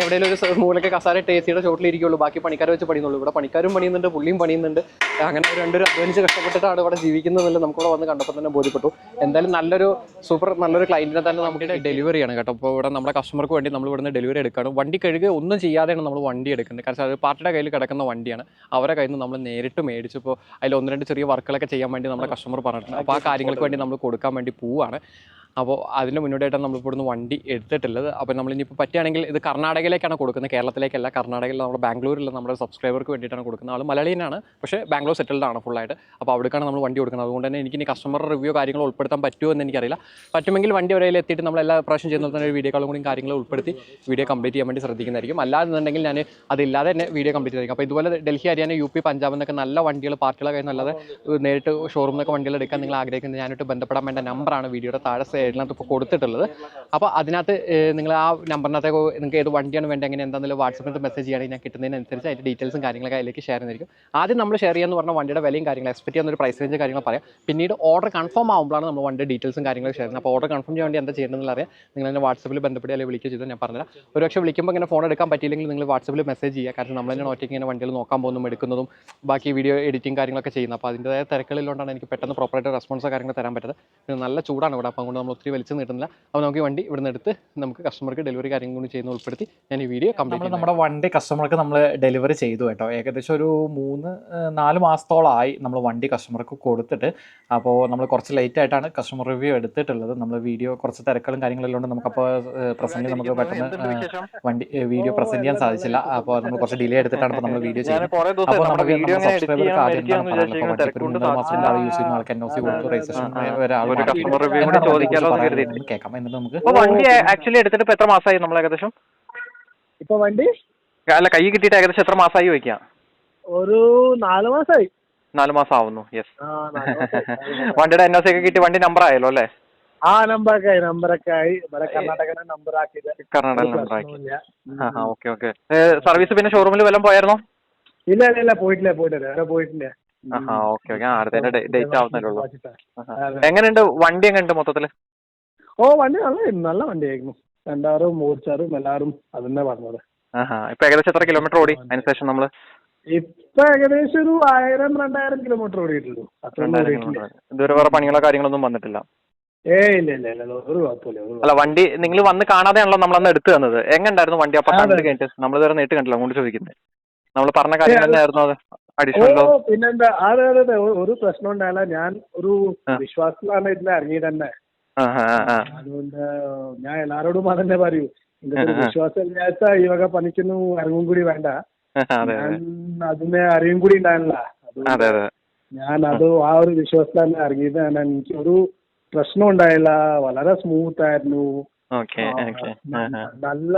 എവിടെയെങ്കിലും ഒരു മൂലയ്ക്ക് കസാര ടേസിയുടെ ചോട്ടിലിരിക്കുള്ളൂ ബാക്കി പണിക്കാർ വെച്ച് പണിയുന്നുള്ളൂ. ഇവിടെ പണിക്കാരും പണിയുന്നുണ്ട് പുള്ളിയും പണിയുന്നുണ്ട്. അങ്ങനെ ഒരു രണ്ടുപേരും അധ്വാനിച്ച് കഷ്ടപ്പെട്ടിട്ടാണ് ഇവിടെ ജീവിക്കുന്നതെന്നല്ല നമുക്കിവിടെ വന്ന് കണ്ടപ്പോൾ തന്നെ ബോധ്യപ്പെട്ടു. എന്തായാലും നല്ലൊരു സൂപ്പർ നല്ലൊരു ക്ലയന്റിനെ തന്നെ നമുക്ക് ഡെലിവറിയാണ് കേട്ടോ. അപ്പോൾ ഇവിടെ നമ്മുടെ കസ്റ്റമർക്ക് വേണ്ടി നമ്മൾ ഇവിടുന്ന് ഡെലിവറി എടുക്കുകയാണ് വണ്ടി കഴുകുക ഒന്നും ചെയ്യാതെയാണ് നമ്മൾ വണ്ടി എടുക്കുന്നത്. കാരണം അത് പാർട്ടിയുടെ കയ്യിൽ കിടക്കുന്ന വണ്ടിയാണ്. അവരെ കയ്യിൽ നിന്ന് നമ്മൾ നേരിട്ട് മേടിച്ചപ്പോൾ അതിൽ ഒന്ന് രണ്ട് ചെറിയ വർക്കുകളൊക്കെ ചെയ്യാൻ വേണ്ടി നമ്മുടെ കസ്റ്റമർ പറഞ്ഞിട്ടുണ്ട്. അപ്പോൾ ആ കാര്യങ്ങൾക്ക് വേണ്ടി നമ്മൾ കൊടുക്കാൻ വേണ്ടി പോവുകയാണ് അപ്പോൾ അതിന് മുന്നോടിയായിട്ടാണ് നമ്മൾ ഇവിടുന്ന് വണ്ടി എടുത്തിട്ടുള്ളത്. അപ്പോൾ നമ്മൾ ഇനിയിപ്പോൾ പറ്റുകയാണെങ്കിൽ ഇത് കർണാടകയിലേക്കാണ് കൊടുക്കുന്നത്. കേരളത്തിലേക്കല്ല കർണാടകയിൽ നമ്മുടെ ബാംഗ്ലൂരിൽ നമ്മുടെ സബ്സ്ക്രൈബർക്ക് വേണ്ടിയിട്ടാണ് കൊടുക്കുന്നത്. ആൾ മലയാളിയാണ് പക്ഷേ ബാംഗ്ലൂർ സെറ്റിൽഡ് ആണ് ഫുള്ളായിട്ട് അപ്പോൾ അവിടേക്കാണ് നമ്മൾ വണ്ടി കൊടുക്കുന്നത്. അതുകൊണ്ട് തന്നെ എനിക്ക് ഇനി കസ്റ്റമർ റിവ്യൂ കാര്യങ്ങൾ ഉൾപ്പെടുത്താൻ പറ്റുമോ എന്ന് എനിക്കറിയില്ല. പറ്റുമെങ്കിൽ വണ്ടി വരയിൽ എത്തിയിട്ട് നമ്മൾ എല്ലാ പ്രാവശ്യം ചെയ്യുന്ന തന്നെ ഒരു വീഡിയോ കോളും കൂടി കാര്യങ്ങൾ ഉൾപ്പെടുത്തി വീഡിയോ കംപ്ലീറ്റ് ചെയ്യാൻ വേണ്ടി ശ്രദ്ധിക്കുന്നതായിരിക്കും. അല്ലാതെന്നുണ്ടെങ്കിൽ ഞാൻ അതില്ലാതെ തന്നെ വീഡിയോ കംപ്ലീറ്റ് ചെയ്തായിരിക്കും അപ്പോൾ ഇതുപോലെ ഡൽഹി ഹരിയാന യു പി പഞ്ചാബ് എന്നൊക്കെ നല്ല വണ്ടികൾ പാർട്ടികളൊക്കെ നല്ലത് നേരിട്ട് ഷോറൂമിൽ നിന്നൊക്കെ വണ്ടികൾ എടുക്കാൻ നിങ്ങൾ ആഗ്രഹിക്കുന്നത് ഞാനായിട്ട് ബന്ധപ്പെടാൻ വേണ്ട നമ്പറാണ് വീഡിയോയുടെ താഴെ സൈഡിനകത്ത് ഇപ്പോൾ കൊടുത്തിട്ടുള്ളത്. അപ്പോൾ അതിനകത്ത് നിങ്ങൾ ആ നമ്പറിനകത്തേക്ക് നിങ്ങൾക്ക് ഏത് വണ്ടിയാണ് വേണ്ടത് എങ്ങനെ എന്താണെങ്കിലും വാട്സപ്പിൽ മെസ്സേജ് ചെയ്യുകയാണെങ്കിൽ ഞാൻ കിട്ടുന്നതിനനുസരിച്ച് അതിന്റെ ഡീറ്റെയിൽസും കാര്യങ്ങളൊക്കെ അതിലേക്ക് ഷെയർ ചെയ്തിരിക്കും. ആദ്യം നമ്മൾ ഷെയർ ചെയ്യാന്ന് പറഞ്ഞ വണ്ടിയുടെ വിലയും കാര്യങ്ങളും എക്സ്പെക്ട് ചെയ്യുന്ന ഒരു പ്രൈസ് റേഞ്ച് കാര്യങ്ങൾ പറയാം. പിന്നീട് ഓർഡർ കൺഫേം ആകുമ്പോഴാണ് നമ്മൾ വണ്ടിയുടെ ഡീറ്റെയിൽസും കാര്യങ്ങളും ഷെയർ ചെയ്യുന്നത്. അപ്പോൾ ഓർഡർ കൺഫേം ചെയ്യാൻ വേണ്ടി എന്താ ചെയ്യേണ്ടതെന്ന് അറിയാം? നിങ്ങൾ എന്നെ വാട്സപ്പിൽ ബന്ധപ്പെട്ട് അല്ലെങ്കിൽ വിളിക്കുക ചെയ്താൽ ഞാൻ പറഞ്ഞുതരാം. ഒരു പക്ഷേ വിളിക്കുമ്പോൾ ഇങ്ങനെ ഫോൺ എടുക്കാൻ പറ്റിയില്ലെങ്കിൽ നിങ്ങൾ വാട്സപ്പിൽ മെസ്സേജ് ചെയ്യുക. കാരണം നമ്മൾ തന്നെ ഒറ്റയ്ക്ക് ഇങ്ങനെ വണ്ടികൾ നോക്കാൻ പോകുന്നതും എടുക്കുന്നതും ബാക്കി വീഡിയോ എഡിറ്റിംഗ് കാര്യങ്ങളൊക്കെ ചെയ്യുന്നത്. അപ്പോൾ അതിന്റെതായ തിരക്കുകളിലുകൊണ്ടാണ് എനിക്ക് പെട്ടെന്ന് പ്രോപ്പറായിട്ട് റെസ്പോൺസോ കാര്യങ്ങൾ തരാൻ പറ്റുന്നത് നല്ല ചൂടാണ് ഇവിടെ അപ്പം അതുകൊണ്ട് നമ്മൾ ഒത്തിരി വലിച്ചു നീട്ടുന്നില്ല. അപ്പോൾ നമുക്ക് ഈ വണ്ടി നിന്ന് എടുത്ത് നമുക്ക് കസ്റ്റമർക്ക് ഡെലിവറി കാര്യങ്ങൾ കൂടി ചെയ്യുന്ന ഉൾപ്പെടുത്തി ഞാൻ ഈ വീഡിയോ നമ്മൾ കംപ്ലീറ്റ് നമ്മുടെ വണ്ടി കസ്റ്റമർക്ക് നമ്മൾ ഡെലിവറി ചെയ്തു കേട്ടോ. ഏകദേശം ഒരു മൂന്ന് നാല് മാസത്തോളമായി നമ്മൾ വണ്ടി കസ്റ്റമർക്ക് കൊടുത്തിട്ട്. അപ്പോൾ നമ്മൾ കുറച്ച് ലേറ്റ് ആയിട്ടാണ് കസ്റ്റമർ റിവ്യൂ എടുത്തിട്ടുള്ളത്. നമ്മൾ വീഡിയോ കുറച്ച് തിരക്കുകളും കാര്യങ്ങളെല്ലാം ഉണ്ട്. നമുക്കപ്പോൾ പ്രസന്റ് നമുക്ക് പെട്ടെന്ന് വണ്ടി വീഡിയോ പ്രസന്റ് ചെയ്യാൻ സാധിച്ചില്ല. അപ്പോൾ നമ്മൾ കുറച്ച് ഡിലേ എടുത്തിട്ടാണ് ഇപ്പോൾ നമ്മൾ വീഡിയോ ചെയ്യുന്നത്. അപ്പോൾ നമ്മുടെ സബ്സ്ക്രൈബർക്ക് ആദ്യം എന്താണ് പറയാനുള്ളത് ഇപ്പോൾ മാസത്തിന്റെ ആൾ യൂസ് ചെയ്യുന്ന ആൾക്ക് എൻ ഒ സി കൊടുത്തു രജിസ്ട്രേഷൻ ഒരാൾ കേൾക്കാം. എന്നിട്ട് നമുക്ക് വണ്ടി ആക്ച്വലി എടുത്തിട്ട് ഇപ്പൊ എത്ര മാസമായി നമ്മൾ ഏകദേശം? ഇപ്പൊ വണ്ടി? അല്ല കൈ കിട്ടിയിട്ട് ഏകദേശം എത്ര മാസമായി വയ്ക്കാം ഒരു നാല് മാസമായി നാല് മാസം ആവുന്നു യെസ് ആ നാല് മാസായി. വണ്ടിയുടെ എൻ ഒക്കെ കിട്ടി വണ്ടി നമ്പർ ആയല്ലോ അല്ലേ? ആ നമ്പറൊക്കെ ആയി നമ്പറൊക്കെ ആയി. ഇവിടെ കർണാടകയുടെ നമ്പർ ആക്കി കർണാടക നമ്പർ ആക്കി. ഓക്കെ ഓക്കെ സർവീസ് പിന്നെ ഷോറൂമിൽ വല്ലതും പോയായിരുന്നോ? ഇല്ല ഇല്ല ഇല്ല പോയിട്ടില്ല പോയിട്ടില്ല. പോയിട്ടില്ല. ഓക്കെ ഓക്കെ ആ അടുത്തതിന്റെ ഡേറ്റ് ആവുന്നല്ലേ. എങ്ങനെയുണ്ട് വണ്ടി എങ്ങനെയുണ്ട് മൊത്തത്തിൽ? ഓ വണ്ടി നല്ല നല്ല വണ്ടിയായിരുന്നു. രണ്ടാറും ഓടിച്ചാറും എല്ലാവരും അതന്നെ പറഞ്ഞത്. ഇപ്പൊ ഏകദേശം എത്ര കിലോമീറ്റർ ഓടി? അതിനുശേഷം നമ്മൾ? ഇപ്പൊ ഏകദേശം ഒരു ആയിരം രണ്ടായിരം കിലോമീറ്റർ ഓടിയിട്ടുള്ളൂ. ഇതുവരെ വേറെ പണികളോ കാര്യങ്ങളൊന്നും വന്നിട്ടില്ല? ഏ ഇല്ല ഇല്ല ഇല്ല ഒരു കുഴപ്പമില്ല അല്ല വണ്ടി നിങ്ങൾ വന്ന് കാണാതെയാണല്ലോ നമ്മൾ അന്ന് എടുത്തു തന്നത്. എങ്ങണ്ടായിരുന്നു വണ്ടി അപ്പൊ. കണ്ടു കഴിഞ്ഞിട്ട്? നമ്മൾ ഇതുവരെ നേരിട്ട് കണ്ടില്ല അങ്ങോട്ട് ചോദിക്കുന്നത് നമ്മൾ പറഞ്ഞ കാര്യം തന്നെയായിരുന്നു അത് അഡീഷണലോ പിന്നെന്താ? അതെ അതെ അതെ ഒരു- പ്രശ്നം ഉണ്ടായില്ല. ഞാൻ ഒരു. വിശ്വാസത്തിലാണ് ഇതിൽ ഇറങ്ങി തന്നെ. അതുകൊണ്ട് ഞാൻ എല്ലാരോടും അതന്നെ പറയൂ. വിശ്വാസമില്ലാത്ത ഈ വക പണിക്കൊന്നും അറിവും കൂടി വേണ്ട. അതിനെ അറിയും കൂടി അതെ ഞാൻ അത് ആ ഒരു വിശ്വാസത്തിലാണ് ഇറങ്ങിയത് എനിക്ക് ഒരു പ്രശ്നം ഉണ്ടായില്ല. വളരെ സ്മൂത്ത് ആയിരുന്നു. നല്ല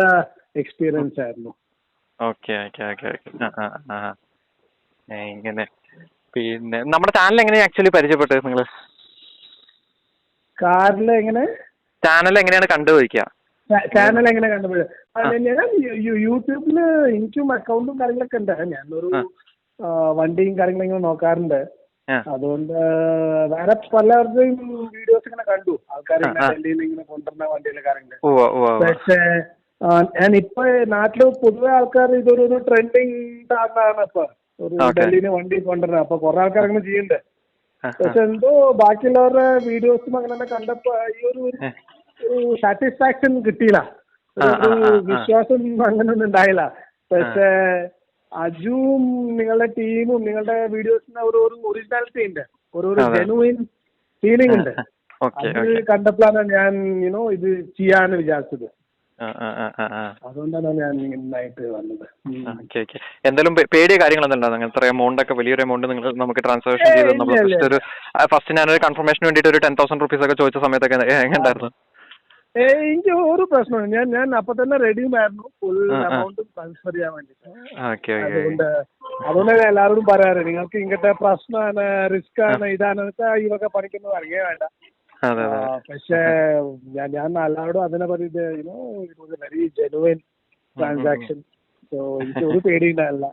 എക്സ്പീരിയൻസ് ആയിരുന്നു. ഓക്കെ ഓക്കെ ഓക്കെ ഓക്കെ ഇങ്ങനെ. പിന്നെ നമ്മുടെ ചാനൽ എങ്ങനെയാ ആക്ച്വലി പരിചയപ്പെട്ടത് നിങ്ങൾ കാറിൽ എങ്ങനെ? ചാനൽ എങ്ങനെയാണ് കണ്ടുപോയിക്ക ചാനൽ എങ്ങനെ കണ്ടുപോയത് ഞാൻ യൂട്യൂബിൽ എനിക്കും അക്കൗണ്ടും കാര്യങ്ങളൊക്കെ ഉണ്ട്. ഞാനൊരു വണ്ടിയും കാര്യങ്ങളും ഇങ്ങനെ നോക്കാറുണ്ട്. അതുകൊണ്ട് വേറെ പലരുടെയും വീഡിയോസ് ഇങ്ങനെ കണ്ടു. ആൾക്കാർ. ഡൽഹിയിൽ ഇങ്ങനെ കൊണ്ടുവരുന്ന വണ്ടിയിലെ കാര്യങ്ങൾ. പക്ഷേ ഞാൻ ഇപ്പൊ നാട്ടിൽ പൊതുവെ ആൾക്കാർ ഇതൊരു ട്രെൻഡിങ് സാധനമാണ് ഇപ്പൊ. ഒരു. ഡൽഹിന് വണ്ടി കൊണ്ടുവരണം അപ്പൊ കുറെ ആൾക്കാർ അങ്ങനെ ചെയ്യണ്ടേ ആ, പക്ഷെ എന്തോ ബാക്കിയുള്ളവരുടെ വീഡിയോസും അങ്ങനെ തന്നെ കണ്ടപ്പോ ഈ ഒരു ഒരു സാറ്റിസ്ഫാക്ഷൻ കിട്ടിയില്ല. ഒരു-. വിശ്വാസം അങ്ങനെ ഒന്നും ഉണ്ടായില്ല പക്ഷേ അജുവും നിങ്ങളുടെ ടീമും നിങ്ങളുടെ വീഡിയോസിന് ഒരു ഒരു ഒറിജിനാലിറ്റി ഉണ്ട്. ഒരു ഒരു ജെനുവിൻ ഫീലിംഗ് ഉണ്ട്. അത് കണ്ടപ്പോഴാണ് ഞാൻ യുനോ ഇത് ചെയ്യാന്ന് വിചാരിച്ചത്. അതുകൊണ്ടാണ് ഞാൻ ഇന്നായിട്ട് വന്നത്. ഉം. Okay okay. എന്തായാലും പേടിയ കാര്യങ്ങൾ എന്തുണ്ടാവും ഇത്ര എമൗണ്ട് ഒക്കെ വലിയൊരു എമൗണ്ട് നിങ്ങൾ നമുക്ക് ട്രാൻസാക്ഷൻ ചെയ്ത് നമ്മൾ ഫസ്റ്റ് ഒരു ഫസ്റ്റ് ഞാനൊരു കൺഫർമേഷന് വേണ്ടിയിട്ട് ഒരു ടെൻ തൗസൻഡ് റുപ്പീസ് ഒക്കെ ചോദിച്ച സമയത്തൊക്കെ എങ്ങനെയായിരുന്നു എനിക്ക് ഒരു പ്രശ്നമില്ല ഞാൻ ഞാൻ അപ്പൊ തന്നെ റെഡിയുമായിരുന്നു ഫുൾ. എമൗണ്ട് ട്രാൻസ്ഫർ ചെയ്യാൻ വേണ്ടിട്ട് അതുകൊണ്ട് അതുകൊണ്ട് ഞാൻ എല്ലാവരോടും പറയാറ് നിങ്ങൾക്ക് ഇങ്ങനത്തെ പ്രശ്നമാണ് റിസ്ക് ആണ് ഇതാണ് ഈ വക പണിക്കൊന്നും വേണ്ട. പക്ഷേ ഞാൻ ഞാൻ എല്ലാവരോടും അതിനെ പറ്റി you know it was a very genuine transaction so എനിക്ക് ഒരു പേടി ഉണ്ടായില്ല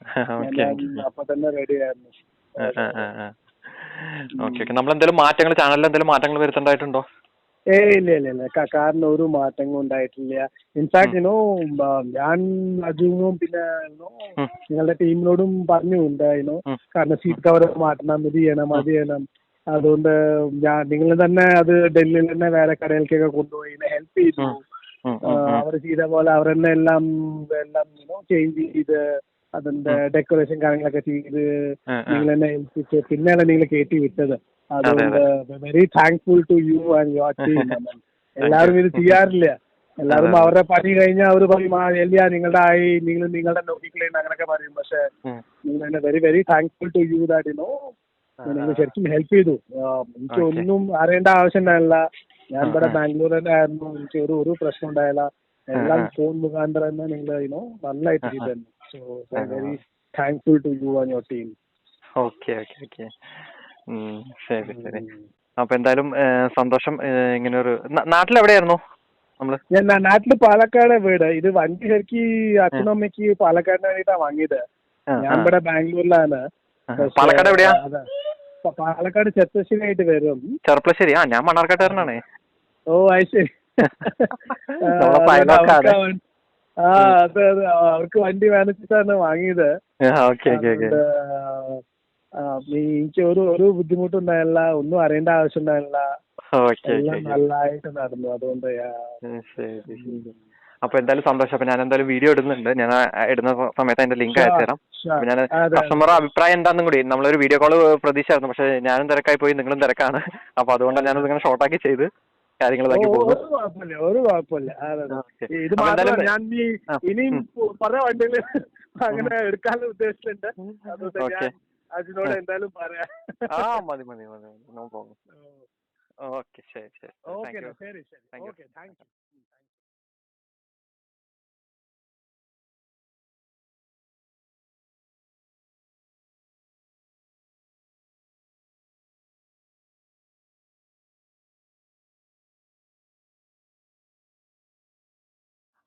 അപ്പൊ തന്നെ റെഡി ആയിരുന്നു. ഓക്കെ ഓക്കെ നമ്മൾ എന്തെങ്കിലും മാറ്റങ്ങൾ ചാനലിൽ എന്തെങ്കിലും മാറ്റങ്ങൾ വരുത്തേണ്ടതായിട്ടുണ്ടോ ഏ ഇല്ല ഇല്ല ഇല്ല. കാരണം ഒരു മാറ്റങ്ങളും ഉണ്ടായിട്ടില്ല. ഇൻഫാക്ട് യുനോ ഞാൻ അജുവും പിന്നെ യുനോ. നിങ്ങളുടെ ടീമിനോടും പറഞ്ഞു ഉണ്ടായിരുന്നു കാരണം സീറ്റ് കവർ മാറ്റണം ഇത് ചെയ്യണം അത് ചെയ്യണം. അതുകൊണ്ട് ഞാൻ നിങ്ങൾ തന്നെ അത് ഡൽഹിയിൽ തന്നെ വേറെ കടയിലേക്കൊക്കെ കൊണ്ടുപോയി ഹെൽപ്പ് ചെയ്തു. അവർ ചെയ്ത പോലെ അവർ തന്നെ എല്ലാം എല്ലാം ചേഞ്ച് ചെയ്ത് അതിന്റെ ഡെക്കറേഷൻ കാര്യങ്ങളൊക്കെ ചെയ്ത്. നിങ്ങൾ തന്നെ ഏൽപ്പിച്ച് പിന്നെയാണ് നിങ്ങൾ കയറ്റി വിട്ടത്. അതുകൊണ്ട് very thankful to you and your team എല്ലാവരും ഇത് ചെയ്യാറില്ല. എല്ലാവരും. അവരുടെ പണി കഴിഞ്ഞാൽ അവർ പറയും ആ നിങ്ങളുടെ ആയി നിങ്ങൾ നിങ്ങളുടെ നോക്കിക്കളയുന്ന അങ്ങനെയൊക്കെ പറയും. പക്ഷെ നിങ്ങൾ തന്നെ very very thankful to you that you know നിങ്ങൾ ശരിക്കും ഹെൽപ്പ് ചെയ്തു. എനിക്ക് ഒന്നും അറിയേണ്ട ആവശ്യം ഉണ്ടായില്ല ഞാൻ ഇവിടെ. ബാംഗ്ലൂർ തന്നെ ആയിരുന്നു. എനിക്ക് ഒരു ഒരു പ്രശ്നം ഉണ്ടായില്ല. എല്ലാം ഫോൺ മുഖാന്തരം തന്നെ നിങ്ങൾ യുനോ നന്നായിട്ട് ചെയ്തായിരുന്നു so I. Very thankful to you and your team okay okay okay ശരി ശരി. അപ്പൊ എന്തായാലും സന്തോഷം ഇങ്ങനെ ഒരു നമ്മൾ? ഞാൻ നാട്ടിൽ പാലക്കാട് വീട്. ഇത് വണ്ടി ശരിക്ക് അച്ഛനും അമ്മയ്ക്ക് പാലക്കാടിന് വേണ്ടിയിട്ടാണ് വാങ്ങിയത് ഞാൻ. ഇവിടെ ബാംഗ്ലൂരിലാണ്. പാലക്കാട് എവിടെയാ? പാലക്കാട് ചെത്തശ്ശേരി ആയിട്ട് വരും. ചെറുപ്പശ്ശേരി? ആ ഞാൻ മണ്ണാർക്കാട്ടുകാരനാണ്. ഓ അയശ്ശേരി ശരി. ആ, അതെ അതെ അവർക്ക് വണ്ടി വേണിച്ചിട്ടാണ് വാങ്ങിയത്. എനിക്ക് ഒരു ഒരു ബുദ്ധിമുട്ടുണ്ടായില്ല ഒന്നും അറിയേണ്ട ആവശ്യം ഉണ്ടായില്ല എല്ലാം ഓക്കെ. നല്ലതായിട്ട് നടന്നു. അതുകൊണ്ട് അപ്പൊ എന്തായാലും സന്തോഷം. അപ്പൊ ഞാൻ എന്തായാലും വീഡിയോ ഇടുന്നുണ്ട്. ഞാൻ ഇടുന്ന സമയത്ത് അതിന്റെ ലിങ്ക് അയച്ചു തരാം അപ്പൊ ഞാൻ. കസ്റ്റമറുടെ അഭിപ്രായം എന്താണെന്നും കൂടി. നമ്മളൊരു വീഡിയോ കോൾ പ്രതീക്ഷയായിരുന്നു. പക്ഷെ ഞാനും തിരക്കായി പോയി നിങ്ങളും തിരക്കാണ്. അപ്പൊ അതുകൊണ്ടാണ് ഞാനത് ഇങ്ങനെ ഷോർട്ടാക്കി ചെയ്ത് പോകുന്നു ഒരു കുഴപ്പമില്ല. ഇത് മാത്രമല്ല ഞാൻ ഇനിയും. പല അങ്ങനെ എടുക്കാൻ ഉദ്ദേശിച്ചിട്ടുണ്ട് അതുകൊണ്ട് ഓക്കെ. എന്തായാലും പറയാം. ആ മതി മതി മതി നോ പ്രോബ്ലം ഓക്കെ ശരി ശരി. ഓക്കെ ശരി ശരി. ഓക്കെ താങ്ക് യു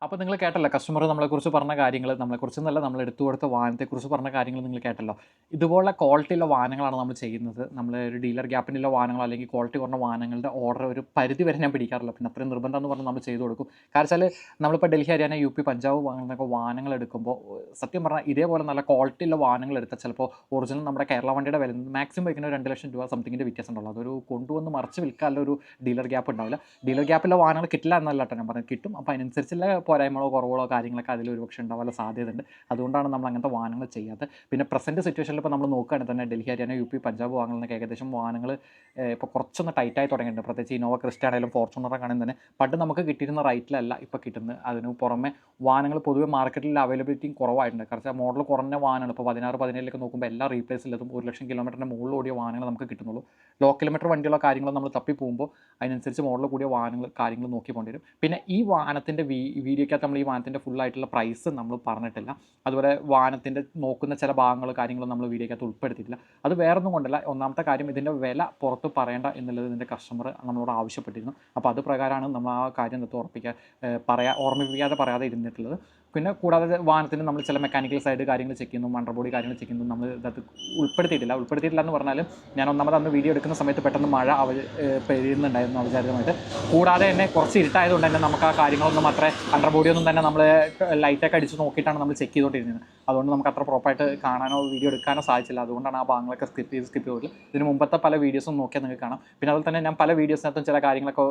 അപ്പോൾ നിങ്ങൾ കേട്ടല്ലോ കസ്റ്റമർ നമ്മളെക്കുറിച്ച് പറഞ്ഞ കാര്യങ്ങൾ നമ്മളെക്കുറിച്ച് എന്നല്ല നമ്മൾ എടുത്തു കൊടുത്ത വാഹനത്തെക്കുറിച്ച് പറഞ്ഞ കാര്യങ്ങൾ നിങ്ങൾ കേട്ടല്ലോ. ഇതുപോലെ ക്വാളിറ്റിയുള്ള വാഹനങ്ങളാണ് നമ്മൾ ചെയ്യുന്നത്. നമ്മൾ ഒരു ഡീലർ ഗ്യാപ്പിനുള്ള വാഹനങ്ങൾ അല്ലെങ്കിൽ ക്വാളിറ്റി കുറഞ്ഞ വാഹനങ്ങളുടെ ഓർഡർ ഒരു പരിധി വരെ ഞാൻ പിടിക്കാറില്ല. പിന്നെ അത്രയും നിർബന്ധം എന്ന് പറഞ്ഞാൽ നമ്മൾ ചെയ്തു കൊടുക്കും. കാരണം വെച്ചാൽ നമ്മളിപ്പോൾ ഡൽഹി ഹരിയാന യു പി പഞ്ചാബ് വാങ്ങുന്നൊക്കെ വാഹനങ്ങൾ എടുക്കുമ്പോൾ സത്യം പറഞ്ഞാൽ ഇതേപോലെ നല്ല ക്വാളിറ്റിയുള്ള വാഹനങ്ങൾ എടുത്താൽ ചിലപ്പോൾ ഒറിജിനൽ നമ്മുടെ കേരള വണ്ടിയുടെ വില മാക്സിമം വയ്ക്കുന്ന രണ്ട് ലക്ഷം രൂപ സംതിങ്ങിന്റെ വ്യത്യാസം ഉണ്ടാവുള്ളൂ അതൊരു കൊണ്ടുവന്ന് മറിച്ച് വിൽക്കാനുള്ള ഒരു ഡീലർ ഗ്യാപ്പ് ഉണ്ടാവില്ല. ഡീലർ ഗ്യാപ്പിലെ വാഹനങ്ങൾ കിട്ടില്ല എന്നല്ല കേട്ടോ ഞാൻ പറഞ്ഞത്. കിട്ടും. അപ്പോൾ അതിനനുസരിച്ചുള്ള പോരായ്മകളോ കുറവുകളോ കാര്യങ്ങളൊക്കെ അതിൽ ഒരുപക്ഷെ ഉണ്ടാവാനുള്ള സാധ്യതയുണ്ട്. അതുകൊണ്ടാണ് നമ്മൾ അങ്ങനത്തെ വാഹനങ്ങൾ ചെയ്യാത്തത്. പിന്നെ പ്രസന്റ് സിറ്റുവേഷനിൽ ഇപ്പോൾ നമ്മൾ നോക്കുകയാണെങ്കിൽ തന്നെ ഡൽഹി ഹരിയാന യു പി പഞ്ചാബ് വാഹനങ്ങളൊക്കെ ഏകദേശം വാഹനങ്ങൾ ഇപ്പോൾ കുറച്ചൊന്ന് ടൈറ്റായി തുടങ്ങിയിട്ടുണ്ട്. പ്രത്യേകിച്ച് ഇനോവ ക്രിസ്റ്റ ആണെങ്കിലും ഫോർച്യൂണറൊക്കെ ആണെങ്കിൽ തന്നെ പണ്ട് നമുക്ക് കിട്ടിയിരുന്ന റൈറ്റിലല്ല ഇപ്പോൾ കിട്ടുന്നത്. അതിന് പുറമെ വാഹനങ്ങൾ പൊതുവെ മാർക്കറ്റിൽ അവൈലബിലിറ്റിയും കുറവായിട്ടുണ്ട്. കാരണം മോഡൽ കുറഞ്ഞ വാഹനങ്ങൾ ഇപ്പോൾ പതിനാറ് പതിനേഴിലൊക്കെ നോക്കുമ്പോൾ എല്ലാ റീപ്ലേസിലതും ഒരു ലക്ഷം കിലോമീറ്ററിന്റെ മുകളിൽ ഓടിയ വാഹനങ്ങൾ നമുക്ക് കിട്ടുന്നുള്ളൂ. ലോ കിലോമീറ്റർ വണ്ടിയുള്ള കാര്യങ്ങളോ നമ്മൾ തപ്പി പോകുമ്പോൾ അതിനനുസരിച്ച് മോഡൽ കൂടിയ വാഹനങ്ങൾ കാര്യങ്ങൾ നോക്കി പോകേണ്ടി പിന്നെ ഈ വാഹനത്തിന്റെ വീ വീഡിയോക്കകത്ത് നമ്മൾ ഈ വാഹനത്തിന്റെ ഫുൾ ആയിട്ടുള്ള പ്രൈസ് നമ്മൾ പറഞ്ഞിട്ടില്ല. അതുപോലെ വാഹനത്തിന്റെ നോക്കുന്ന ചില ഭാഗങ്ങൾ കാര്യങ്ങളും നമ്മൾ വീഡിയോക്കകത്ത് ഉൾപ്പെടുത്തിയിട്ടില്ല. അത് വേറൊന്നും കൊണ്ടല്ല. ഒന്നാമത്തെ കാര്യം ഇതിന്റെ വില പുറത്ത് പറയേണ്ട എന്നുള്ളത് ഇതിന്റെ കസ്റ്റമർ നമ്മളോട് ആവശ്യപ്പെട്ടിരുന്നു. അപ്പോൾ അത് പ്രകാരമാണ് നമ്മൾ ആ കാര്യം തത്ത് ഉറപ്പിക്കാൻ പറയാ ഓർമ്മിപ്പിക്കാതെ പറയാതെ ഇരുന്നിട്ടുള്ളത്. പിന്നെ കൂടാതെ വാഹനത്തിന് നമ്മൾ ചില മെക്കാനിക്കൽ സൈഡ് കാര്യങ്ങൾ ചെക്ക് ചെയ്യുന്നു മണ്ടർ ബോഡി കാര്യങ്ങൾ ചെക്ക് ചെയ്യുന്നു നമ്മൾ ഇതിനകത്ത് ഉൾപ്പെടുത്തിയിട്ടില്ല. ഉൾപ്പെടുത്തിയിട്ടില്ല എന്ന് പറഞ്ഞാലും ഞാൻ ഒന്നാമത് അന്ന് വീഡിയോ എടുക്കുന്ന സമയത്ത് പെട്ടെന്ന് മഴ അവ പെയ്യുന്നുണ്ടായിരുന്നു അവചാരിതമായിട്ട്. കൂടാതെ തന്നെ കുറച്ച് ഇരുട്ടായതുകൊണ്ട് തന്നെ നമുക്ക് ആ കാര്യങ്ങളൊന്നും അത്ര അണ്ടർ ബോഡിയൊന്നും തന്നെ നമ്മൾ ലൈറ്റൊക്കെ അടിച്ച് നോക്കിയിട്ടാണ് നമ്മൾ ചെക്ക് ചെയ്തുകൊണ്ടിരുന്നത് അതുകൊണ്ട് നമുക്ക് അത്ര പ്രോപ്പറായിട്ട് കാണാനോ വീഡിയോ എടുക്കാനോ സാധിച്ചില്ല. അതുകൊണ്ടാണ് ആ ഭാഗങ്ങളൊക്കെ സ്കിപ്പ് ചെയ്ത് സ്കിപ്പ് ചെയ്തത്. ഇതിന് മുമ്പത്തെ പല വീഡിയോസും നോക്കിയാൽ നിങ്ങൾക്ക് കാണാം. പിന്നെ അതുപോലെ തന്നെ ഞാൻ പല വീഡിയോസിനകത്തും ചില കാര്യങ്ങളൊക്കെ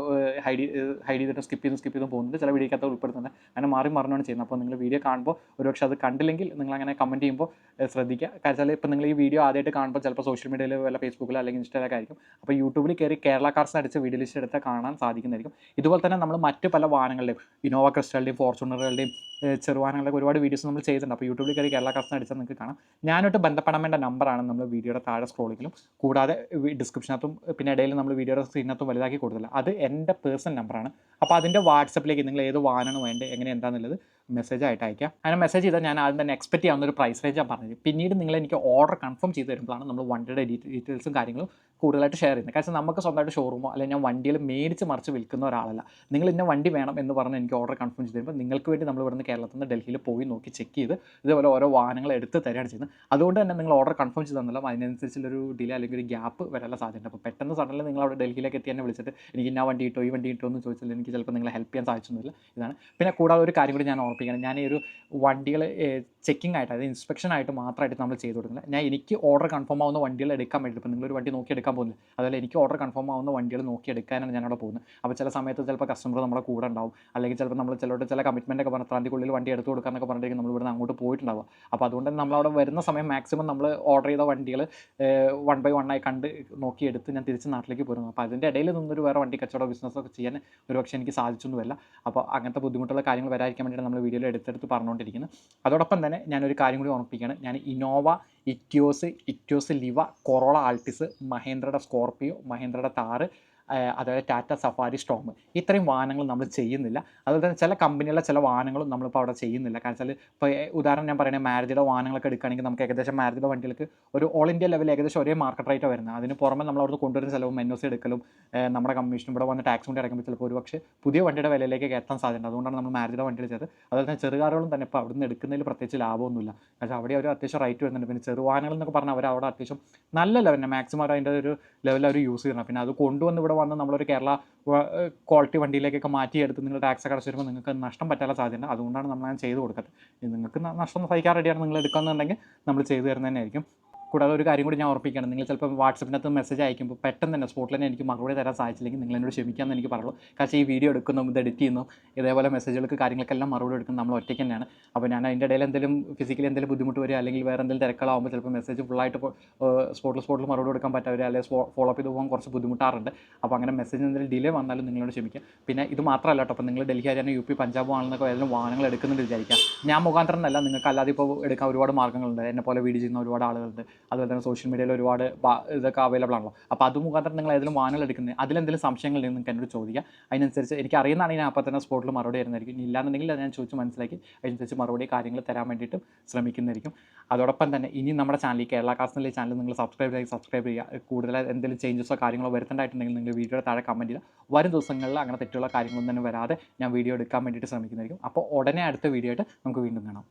ഹൈഡ് ഹൈഡ് ചെയ്തിട്ട് സ്കിപ്പ് ചെയ്തും സ്കിപ്പ് ചെയ്തും പോകുന്നുണ്ട്. ചില വീഡിയോക്കകത്ത് ഉൾപ്പെടുത്തുന്നത് അങ്ങനെ മാറി മറിഞ്ഞാണ് ചെയ്യുന്നത് അപ്പോൾ നിങ്ങൾ വീഡിയോ കാണുമ്പോൾ ഒരുപക്ഷെ അത് കണ്ടില്ലെങ്കിൽ നിങ്ങൾ അങ്ങനെ കമന്റ് ചെയ്യുമ്പോൾ ശ്രദ്ധിക്കുക. കാരണം വെച്ചാൽ ഇപ്പോൾ നിങ്ങൾ ഈ വീഡിയോ ആദ്യമായിട്ട് കാണുമ്പോൾ ചിലപ്പോൾ സോഷ്യൽ മീഡിയയിൽ വല്ല ഫേസ്ബുക്കിലോ അല്ലെങ്കിൽ ഇൻസ്റ്റയിലൊക്കെ ആയിരിക്കും. അപ്പോൾ യൂട്യൂബിൽ കയറി കേരള കാർസ് അടിച്ച് വീഡിയോ ലിസ്റ്റ് എടുത്താൽ കാണാൻ സാധിക്കുന്നതായിരിക്കും. ഇതുപോലെ തന്നെ നമ്മൾ മറ്റ് പല വാഹനങ്ങളുടെയും ഇനോവ ക്രിസ്റ്റലുടെയും ഫോർച്യൂണറുകളുടെയും ചെറുവാനങ്ങളൊക്കെ ഒരുപാട് വീഡിയോസ് നമ്മൾ ചെയ്തിട്ടുണ്ട്. അപ്പോൾ യൂട്യൂബിൽ കയറി കേരള കാർസ് അടിച്ചാൽ നിങ്ങൾക്ക് കാണാം. ഞാനായിട്ട് ബന്ധപ്പെടാൻ വേണ്ട നമ്പറാണ് നമ്മൾ വീഡിയോയുടെ താഴെ സ്ക്രോളിങ്ങിലും കൂടാതെ ഡിസ്ക്രിപ്ഷനകത്തും പിന്നെ ഇടയിൽ നമ്മൾ വീഡിയോയുടെ സ്ക്രീനകത്തും വലുതാക്കി കൊടുത്തില്ല. അത് എന്റെ പേഴ്സണൽ നമ്പറാണ് അപ്പോൾ അതിന്റെ വാട്സപ്പിലേക്ക് നിങ്ങൾ ഏത് വാഹനമാണ് വേണ്ടത് എങ്ങനെ എന്താണെന്നുള്ളത് മെസ്സേജ് ആയിട്ട് അയക്കാം അങ്ങനെ മെസ്സേജ് ചെയ്താൽ ഞാൻ ആദ്യം തന്നെ എക്സ്പെക്ട് ചെയ്യാവുന്ന ഒരു പ്രൈസ് റേഞ്ച് ഞാൻ പറഞ്ഞത്. പിന്നീട് നിങ്ങൾ എനിക്ക് ഓർഡർ കൺഫേം ചെയ്ത് തരുമ്പോഴാണ് നമ്മൾ വണ്ടിയുടെ ഡീറ്റെയിൽസും കാര്യങ്ങളും കൂടുതലായിട്ട് ഷെയർ ചെയ്യുന്നത്. കാരണം നമുക്ക് സ്വന്തമായിട്ട് ഷോറൂമോ അല്ലെങ്കിൽ ഞാൻ വണ്ടിയിൽ മേടിച്ച് മറിച്ച് വിൽക്കുന്ന ഒരാളല്ല. നിങ്ങൾ ഇന്ന വണ്ടി വേണം എന്ന് പറഞ്ഞ് എനിക്ക് ഓർഡർ കൺഫേം ചെയ്ത് തരുമ്പോൾ നിങ്ങൾക്ക് വേണ്ടി നമ്മൾ ഇവിടുന്ന് കേരളത്തിൽ നിന്ന് ഡൽഹിയിൽ പോയി നോക്കി ചെക്ക് ചെയ്ത് ഇതുപോലെ ഓരോ വാഹനങ്ങൾ എടുത്ത് തരികയാണ് ചെയ്യുന്നത്. അതുകൊണ്ട് തന്നെ നിങ്ങൾ ഓർഡർ കൺഫേം ചെയ്ത് തന്നാലും അതിനനുസരിച്ചുള്ളൊരു ഡിലേ അല്ലെങ്കിൽ ഒരു ഗ്യാപ്പ് വരാനുള്ള സാധ്യതയുണ്ട്. അപ്പോൾ പെട്ടെന്ന് സഡൻലി നിങ്ങൾ അവിടെ ഡൽഹിയിലേക്ക് എത്തി എന്നെ വിളിച്ചിട്ട് എനിക്ക് ഇന്ന വണ്ടി കിട്ടോ ഈ വണ്ടി കിട്ടോ എന്ന് ചോദിച്ചാൽ എനിക്ക് ചിലപ്പോൾ നിങ്ങളെ ഹെൽപ്പ് ചെയ്യാൻ സാധിച്ചൊന്നുമില്ല. ഇതാണ്. പിന്നെ കൂടാതെ ഒരു കാര്യം കൂടി ഞാൻ ഓർപ്പിക്കണം ഞാൻ ഈ ഒരു വണ്ടികൾ ചെക്കിംഗ് ആയിട്ട് അതായത് ഇൻസ്പെക്ഷൻ ആയിട്ട് മാത്രമായിട്ട് നമ്മൾ ചെയ്ത് കൊടുക്കുന്നത്. ഞാൻ എനിക്ക് ഓർഡർ കൺഫേം ആവുന്ന വണ്ടികൾ എടുക്കാൻ വേണ്ടി ഇപ്പോൾ നിങ്ങളൊരു വണ്ടി നോക്കി എടുക്കാൻ പോകുന്നില്ല? അതുപോലെ എനിക്ക് ഓർഡർ കൺഫേം ആവുന്ന വണ്ടികൾ നോക്കി എടുക്കാനാണ് ഞാൻ അവിടെ പോകുന്നത്. അപ്പോൾ ചില സമയത്ത് ചിലപ്പോൾ കസ്റ്റമർ നമ്മുടെ കൂടെ ഉണ്ടാവും. അല്ലെങ്കിൽ ചിലപ്പോൾ നമ്മൾ ചിലരുടെ ചില കമ്മിറ്റ്മെന്റ് ഒക്കെ പറഞ്ഞാൽ അതിക്കുള്ളിൽ വണ്ടി എടുത്ത് കൊടുക്കാന്നൊക്കെ പറഞ്ഞിട്ടുണ്ടെങ്കിൽ നമ്മൾ ഇവിടുന്ന് അങ്ങോട്ട് പോയിട്ടുണ്ടാവുക. അപ്പോൾ അതുകൊണ്ട് തന്നെ നമ്മളവിടെ വരുന്ന സമയം മാക്സിമം നമ്മൾ ഓർഡർ ചെയ്ത വണ്ടികൾ വൺ ബൈ വൺ ആയി കണ്ട് നോക്കി എടുത്ത് ഞാൻ തിരിച്ച് നാട്ടിലേക്ക് പോരുന്നു. അപ്പോൾ അതിന്റെ ഇടയിൽ നിന്നൊരു വേറെ വണ്ടി കച്ചവട ബിസിനസ്സൊക്കെ ചെയ്യാൻ ഒരുപക്ഷെ എനിക്ക് സാധിച്ചൊന്നുമല്ല. അപ്പോൾ അങ്ങനത്തെ ബുദ്ധിമുട്ടുള്ള കാര്യങ്ങൾ വരാതിരിക്കാൻ വേണ്ടിയിട്ട് നമ്മൾ വീഡിയോയിൽ എടുത്തെടുത്ത് പറഞ്ഞുകൊണ്ടിരിക്കുന്നത് അതോടൊപ്പം തന്നെ ഞാനൊരു കാര്യം കൂടി ഓർമ്മിപ്പിക്കുകയാണ്. ഞാൻ Innova Etios Etios Liva Corolla Altis മഹേന്ദ്രയുടെ Scorpio മഹേന്ദ്രയുടെ താറ് അതായത് ടാറ്റ സഫാരി സ്ട്രോം ഇത്രയും വാഹനങ്ങൾ നമ്മൾ ചെയ്യുന്നില്ല. അതുപോലെ തന്നെ ചില കമ്പനികളിലെ ചില വാഹനങ്ങളും നമ്മളിപ്പോൾ അവിടെ ചെയ്യുന്നില്ല. കാരണം വെച്ചാൽ ഇപ്പോൾ ഉദാഹരണം ഞാൻ പറയുന്നത് മാരുതിയുടെ വാഹനങ്ങളൊക്കെ എടുക്കുകയാണെങ്കിൽ നമുക്ക് ഏകദേശം മാരുതിയുടെ വണ്ടികൾക്ക് ഒരു ഓൾ ഇന്ത്യ ലെവലിൽ ഏകദേശം ഒരേ മാർക്കറ്റ് റേറ്റ് വരുന്നത്. അതിന് പുറമെ നമ്മൾ അവിടുന്ന് കൊണ്ടുവരുന്ന ചിലവും എൻ ഒ സി എടുക്കലും നമ്മുടെ കമ്മീഷൻ ഇവിടെ വന്ന് ടാക്സ് കൊണ്ട് അടയ്ക്കുമ്പോൾ ചിലപ്പോൾ ഒരു പക്ഷേ പുതിയ വണ്ടിയുടെ വിലയിലേക്ക് എത്താൻ സാധ്യത അതുകൊണ്ടാണ് നമ്മൾ മാരുതിയുടെ വണ്ടികൾ ചെയ്തത് അതുപോലെ തന്നെ ചെറുകാറുകളും തന്നെ ഇപ്പോൾ അവിടുന്ന് എടുക്കുന്നതിൽ പ്രത്യേകിച്ച് ലാഭമൊന്നുമില്ല. കാരണം അവിടെ ഒരു അത്യാവശ്യം റേറ്റ് വരുന്നുണ്ട്. പിന്നെ ചെറുവാഹനങ്ങൾ എന്നൊക്കെ പറഞ്ഞാൽ അവർ അവിടെ അത്യാവശ്യം നല്ല ലെവലിന് മാക്സിമം അതിന്റെ ഒരു ലെവലിൽ അവർ യൂസ് ചെയ്യണം പിന്നെ അത് കൊണ്ടുവന്ന് ഇവിടെ വന്ന് നമ്മളൊരു കേരള ക്വാളിറ്റി വണ്ടിയിലേക്കൊക്കെ മാറ്റിയെടുത്ത് നിങ്ങൾ ടാക്സ് ഒക്കെ അടച്ചു വരുമ്പോൾ നിങ്ങൾക്ക് നഷ്ടം പറ്റാനുള്ള സാധ്യത അതുകൊണ്ടാണ് നമ്മൾ ഞാൻ ചെയ്ത് കൊടുക്കുന്നത് നിങ്ങൾക്ക് നഷ്ടം സഹിക്കാൻ റെഡിയാണ് നിങ്ങൾ എടുക്കുന്നുണ്ടെങ്കിൽ നമ്മൾ ചെയ്തു തരുന്നതന്നെ തന്നെയായിരിക്കും കൂടാതെ ഒരു കാര്യം കൂടി ഞാൻ ഓർപ്പിക്കണം നിങ്ങൾ ചിലപ്പോൾ വാട്സപ്പിനകത്ത് മെസ്സേജ് അയക്കുമ്പോൾ പെട്ടെന്ന് തന്നെ സ്പോട്ടിൽ തന്നെ എനിക്ക് മറുപടി തരാൻ സാധിച്ചില്ലെങ്കിൽ നിങ്ങൾ എന്നോട് ക്ഷമിക്കാമെന്ന് എനിക്ക് പറയുള്ളൂ. കാരണം ഈ വീഡിയോ എടുക്കുന്നു ഇത് എഡിറ്റ് ചെയ്യുന്നു. ഇതേപോലെ മെസ്സേജുകൾക്ക് കാര്യങ്ങൾക്കെല്ലാം മറുപടി എടുക്കുന്നത് നമ്മൾ ഒറ്റയ്ക്ക് തന്നെയാണ്. അപ്പോൾ ഞാൻ അതിന്റെ ഇടയിൽ എന്തെങ്കിലും ഫിസിക്കലി എന്തെങ്കിലും ബുദ്ധിമുട്ട് വരിക അല്ലെങ്കിൽ വേറെ എന്തെങ്കിലും തിരക്കളാകുമ്പോൾ ചിലപ്പോൾ മെസ്സേജ് ഫുള്ളായിട്ട് സ്പോട്ടിൽ സ്പോട്ടിൽ മറുപടി കൊടുക്കാൻ പറ്റാവില്ല അല്ലെങ്കിൽ ഫോളോ അപ്പ് ചെയ്ത് പോകാൻ കുറച്ച് ബുദ്ധിമുട്ടാറുണ്ട്. അപ്പോൾ അങ്ങനെ മെസ്സേജ് എന്തെങ്കിലും ഡിലേ വന്നാലും നിങ്ങളോട് ക്ഷമിക്കുക പിന്നെ ഇത് മാത്രമല്ല കേട്ടോ അപ്പോൾ നിങ്ങൾ ഡൽഹി ഹരിയാന യു പി പഞ്ചാബ് ആണെന്നൊക്കെ ഏതെങ്കിലും വാഹനങ്ങൾ എടുക്കുന്നുണ്ട് വിചാരിക്കാം. ഞാൻ മുഖാന്തരം എന്നല്ല നിങ്ങൾക്ക് അല്ലാതെ ഇപ്പോൾ എടുക്കാൻ ഒരുപാട് മാർഗങ്ങളുണ്ട്. എന്നെ പോലെ വീഡിയോ ചെയ്യുന്ന ഒരുപാട് ആളുകളുണ്ട്. അതുപോലെ തന്നെ സോഷ്യൽ മീഡിയയിൽ ഒരുപാട് ഇതൊക്കെ അവൈലബിൾ ആണല്ലോ. അപ്പോൾ അത് മുഖാന്തരം നിങ്ങൾ ഏതെങ്കിലും വാഹനങ്ങൾ എടുക്കുന്നത് അതിലെന്തെങ്കിലും സംശയങ്ങൾ നിങ്ങൾക്ക് എന്നോട് ചോദിക്കുക അതിനനുസരിച്ച് എനിക്ക് അറിയുന്നതാണെങ്കിൽ ഞാൻ അപ്പോൾ തന്നെ സ്പോട്ടിൽ മറുപടി തരുന്നതായിരിക്കും. ഇല്ലാന്നുണ്ടെങ്കിൽ അത് ഞാൻ ചോദിച്ച് മനസ്സിലാക്കി അതിനനുസരിച്ച് മറുപടി കാര്യങ്ങൾ തരാൻ വേണ്ടിയിട്ട് ശ്രമിക്കുന്നതായിരിക്കും. അതോടൊപ്പം തന്നെ ഇനി നമ്മുടെ ചാനൽ കേരള കാസ്റ്റിലെ ചാനൽ നിങ്ങൾ സബ്സ്ക്രൈബ് ചെയ്ത് സബ്സ്ക്രൈബ് ചെയ്യുക. കൂടുതൽ എന്തെങ്കിലും ചേഞ്ചസോ കാര്യങ്ങളോ വരുത്തേണ്ടതായിട്ടുണ്ടെങ്കിൽ നിങ്ങൾ വീഡിയോയുടെ താഴെ കമന്റ് ചെയ്യുക. വരും ദിവസങ്ങളിൽ അങ്ങനെ തെറ്റുള്ള കാര്യങ്ങളൊന്നും തന്നെ വരാതെ ഞാൻ വീഡിയോ എടുക്കാൻ വേണ്ടിയിട്ട് ശ്രമിക്കുന്നതായിരിക്കും. അപ്പോൾ ഉടനെ അടുത്ത വീഡിയോ ആയിട്ട് നമുക്ക് വീണ്ടും കാണാം.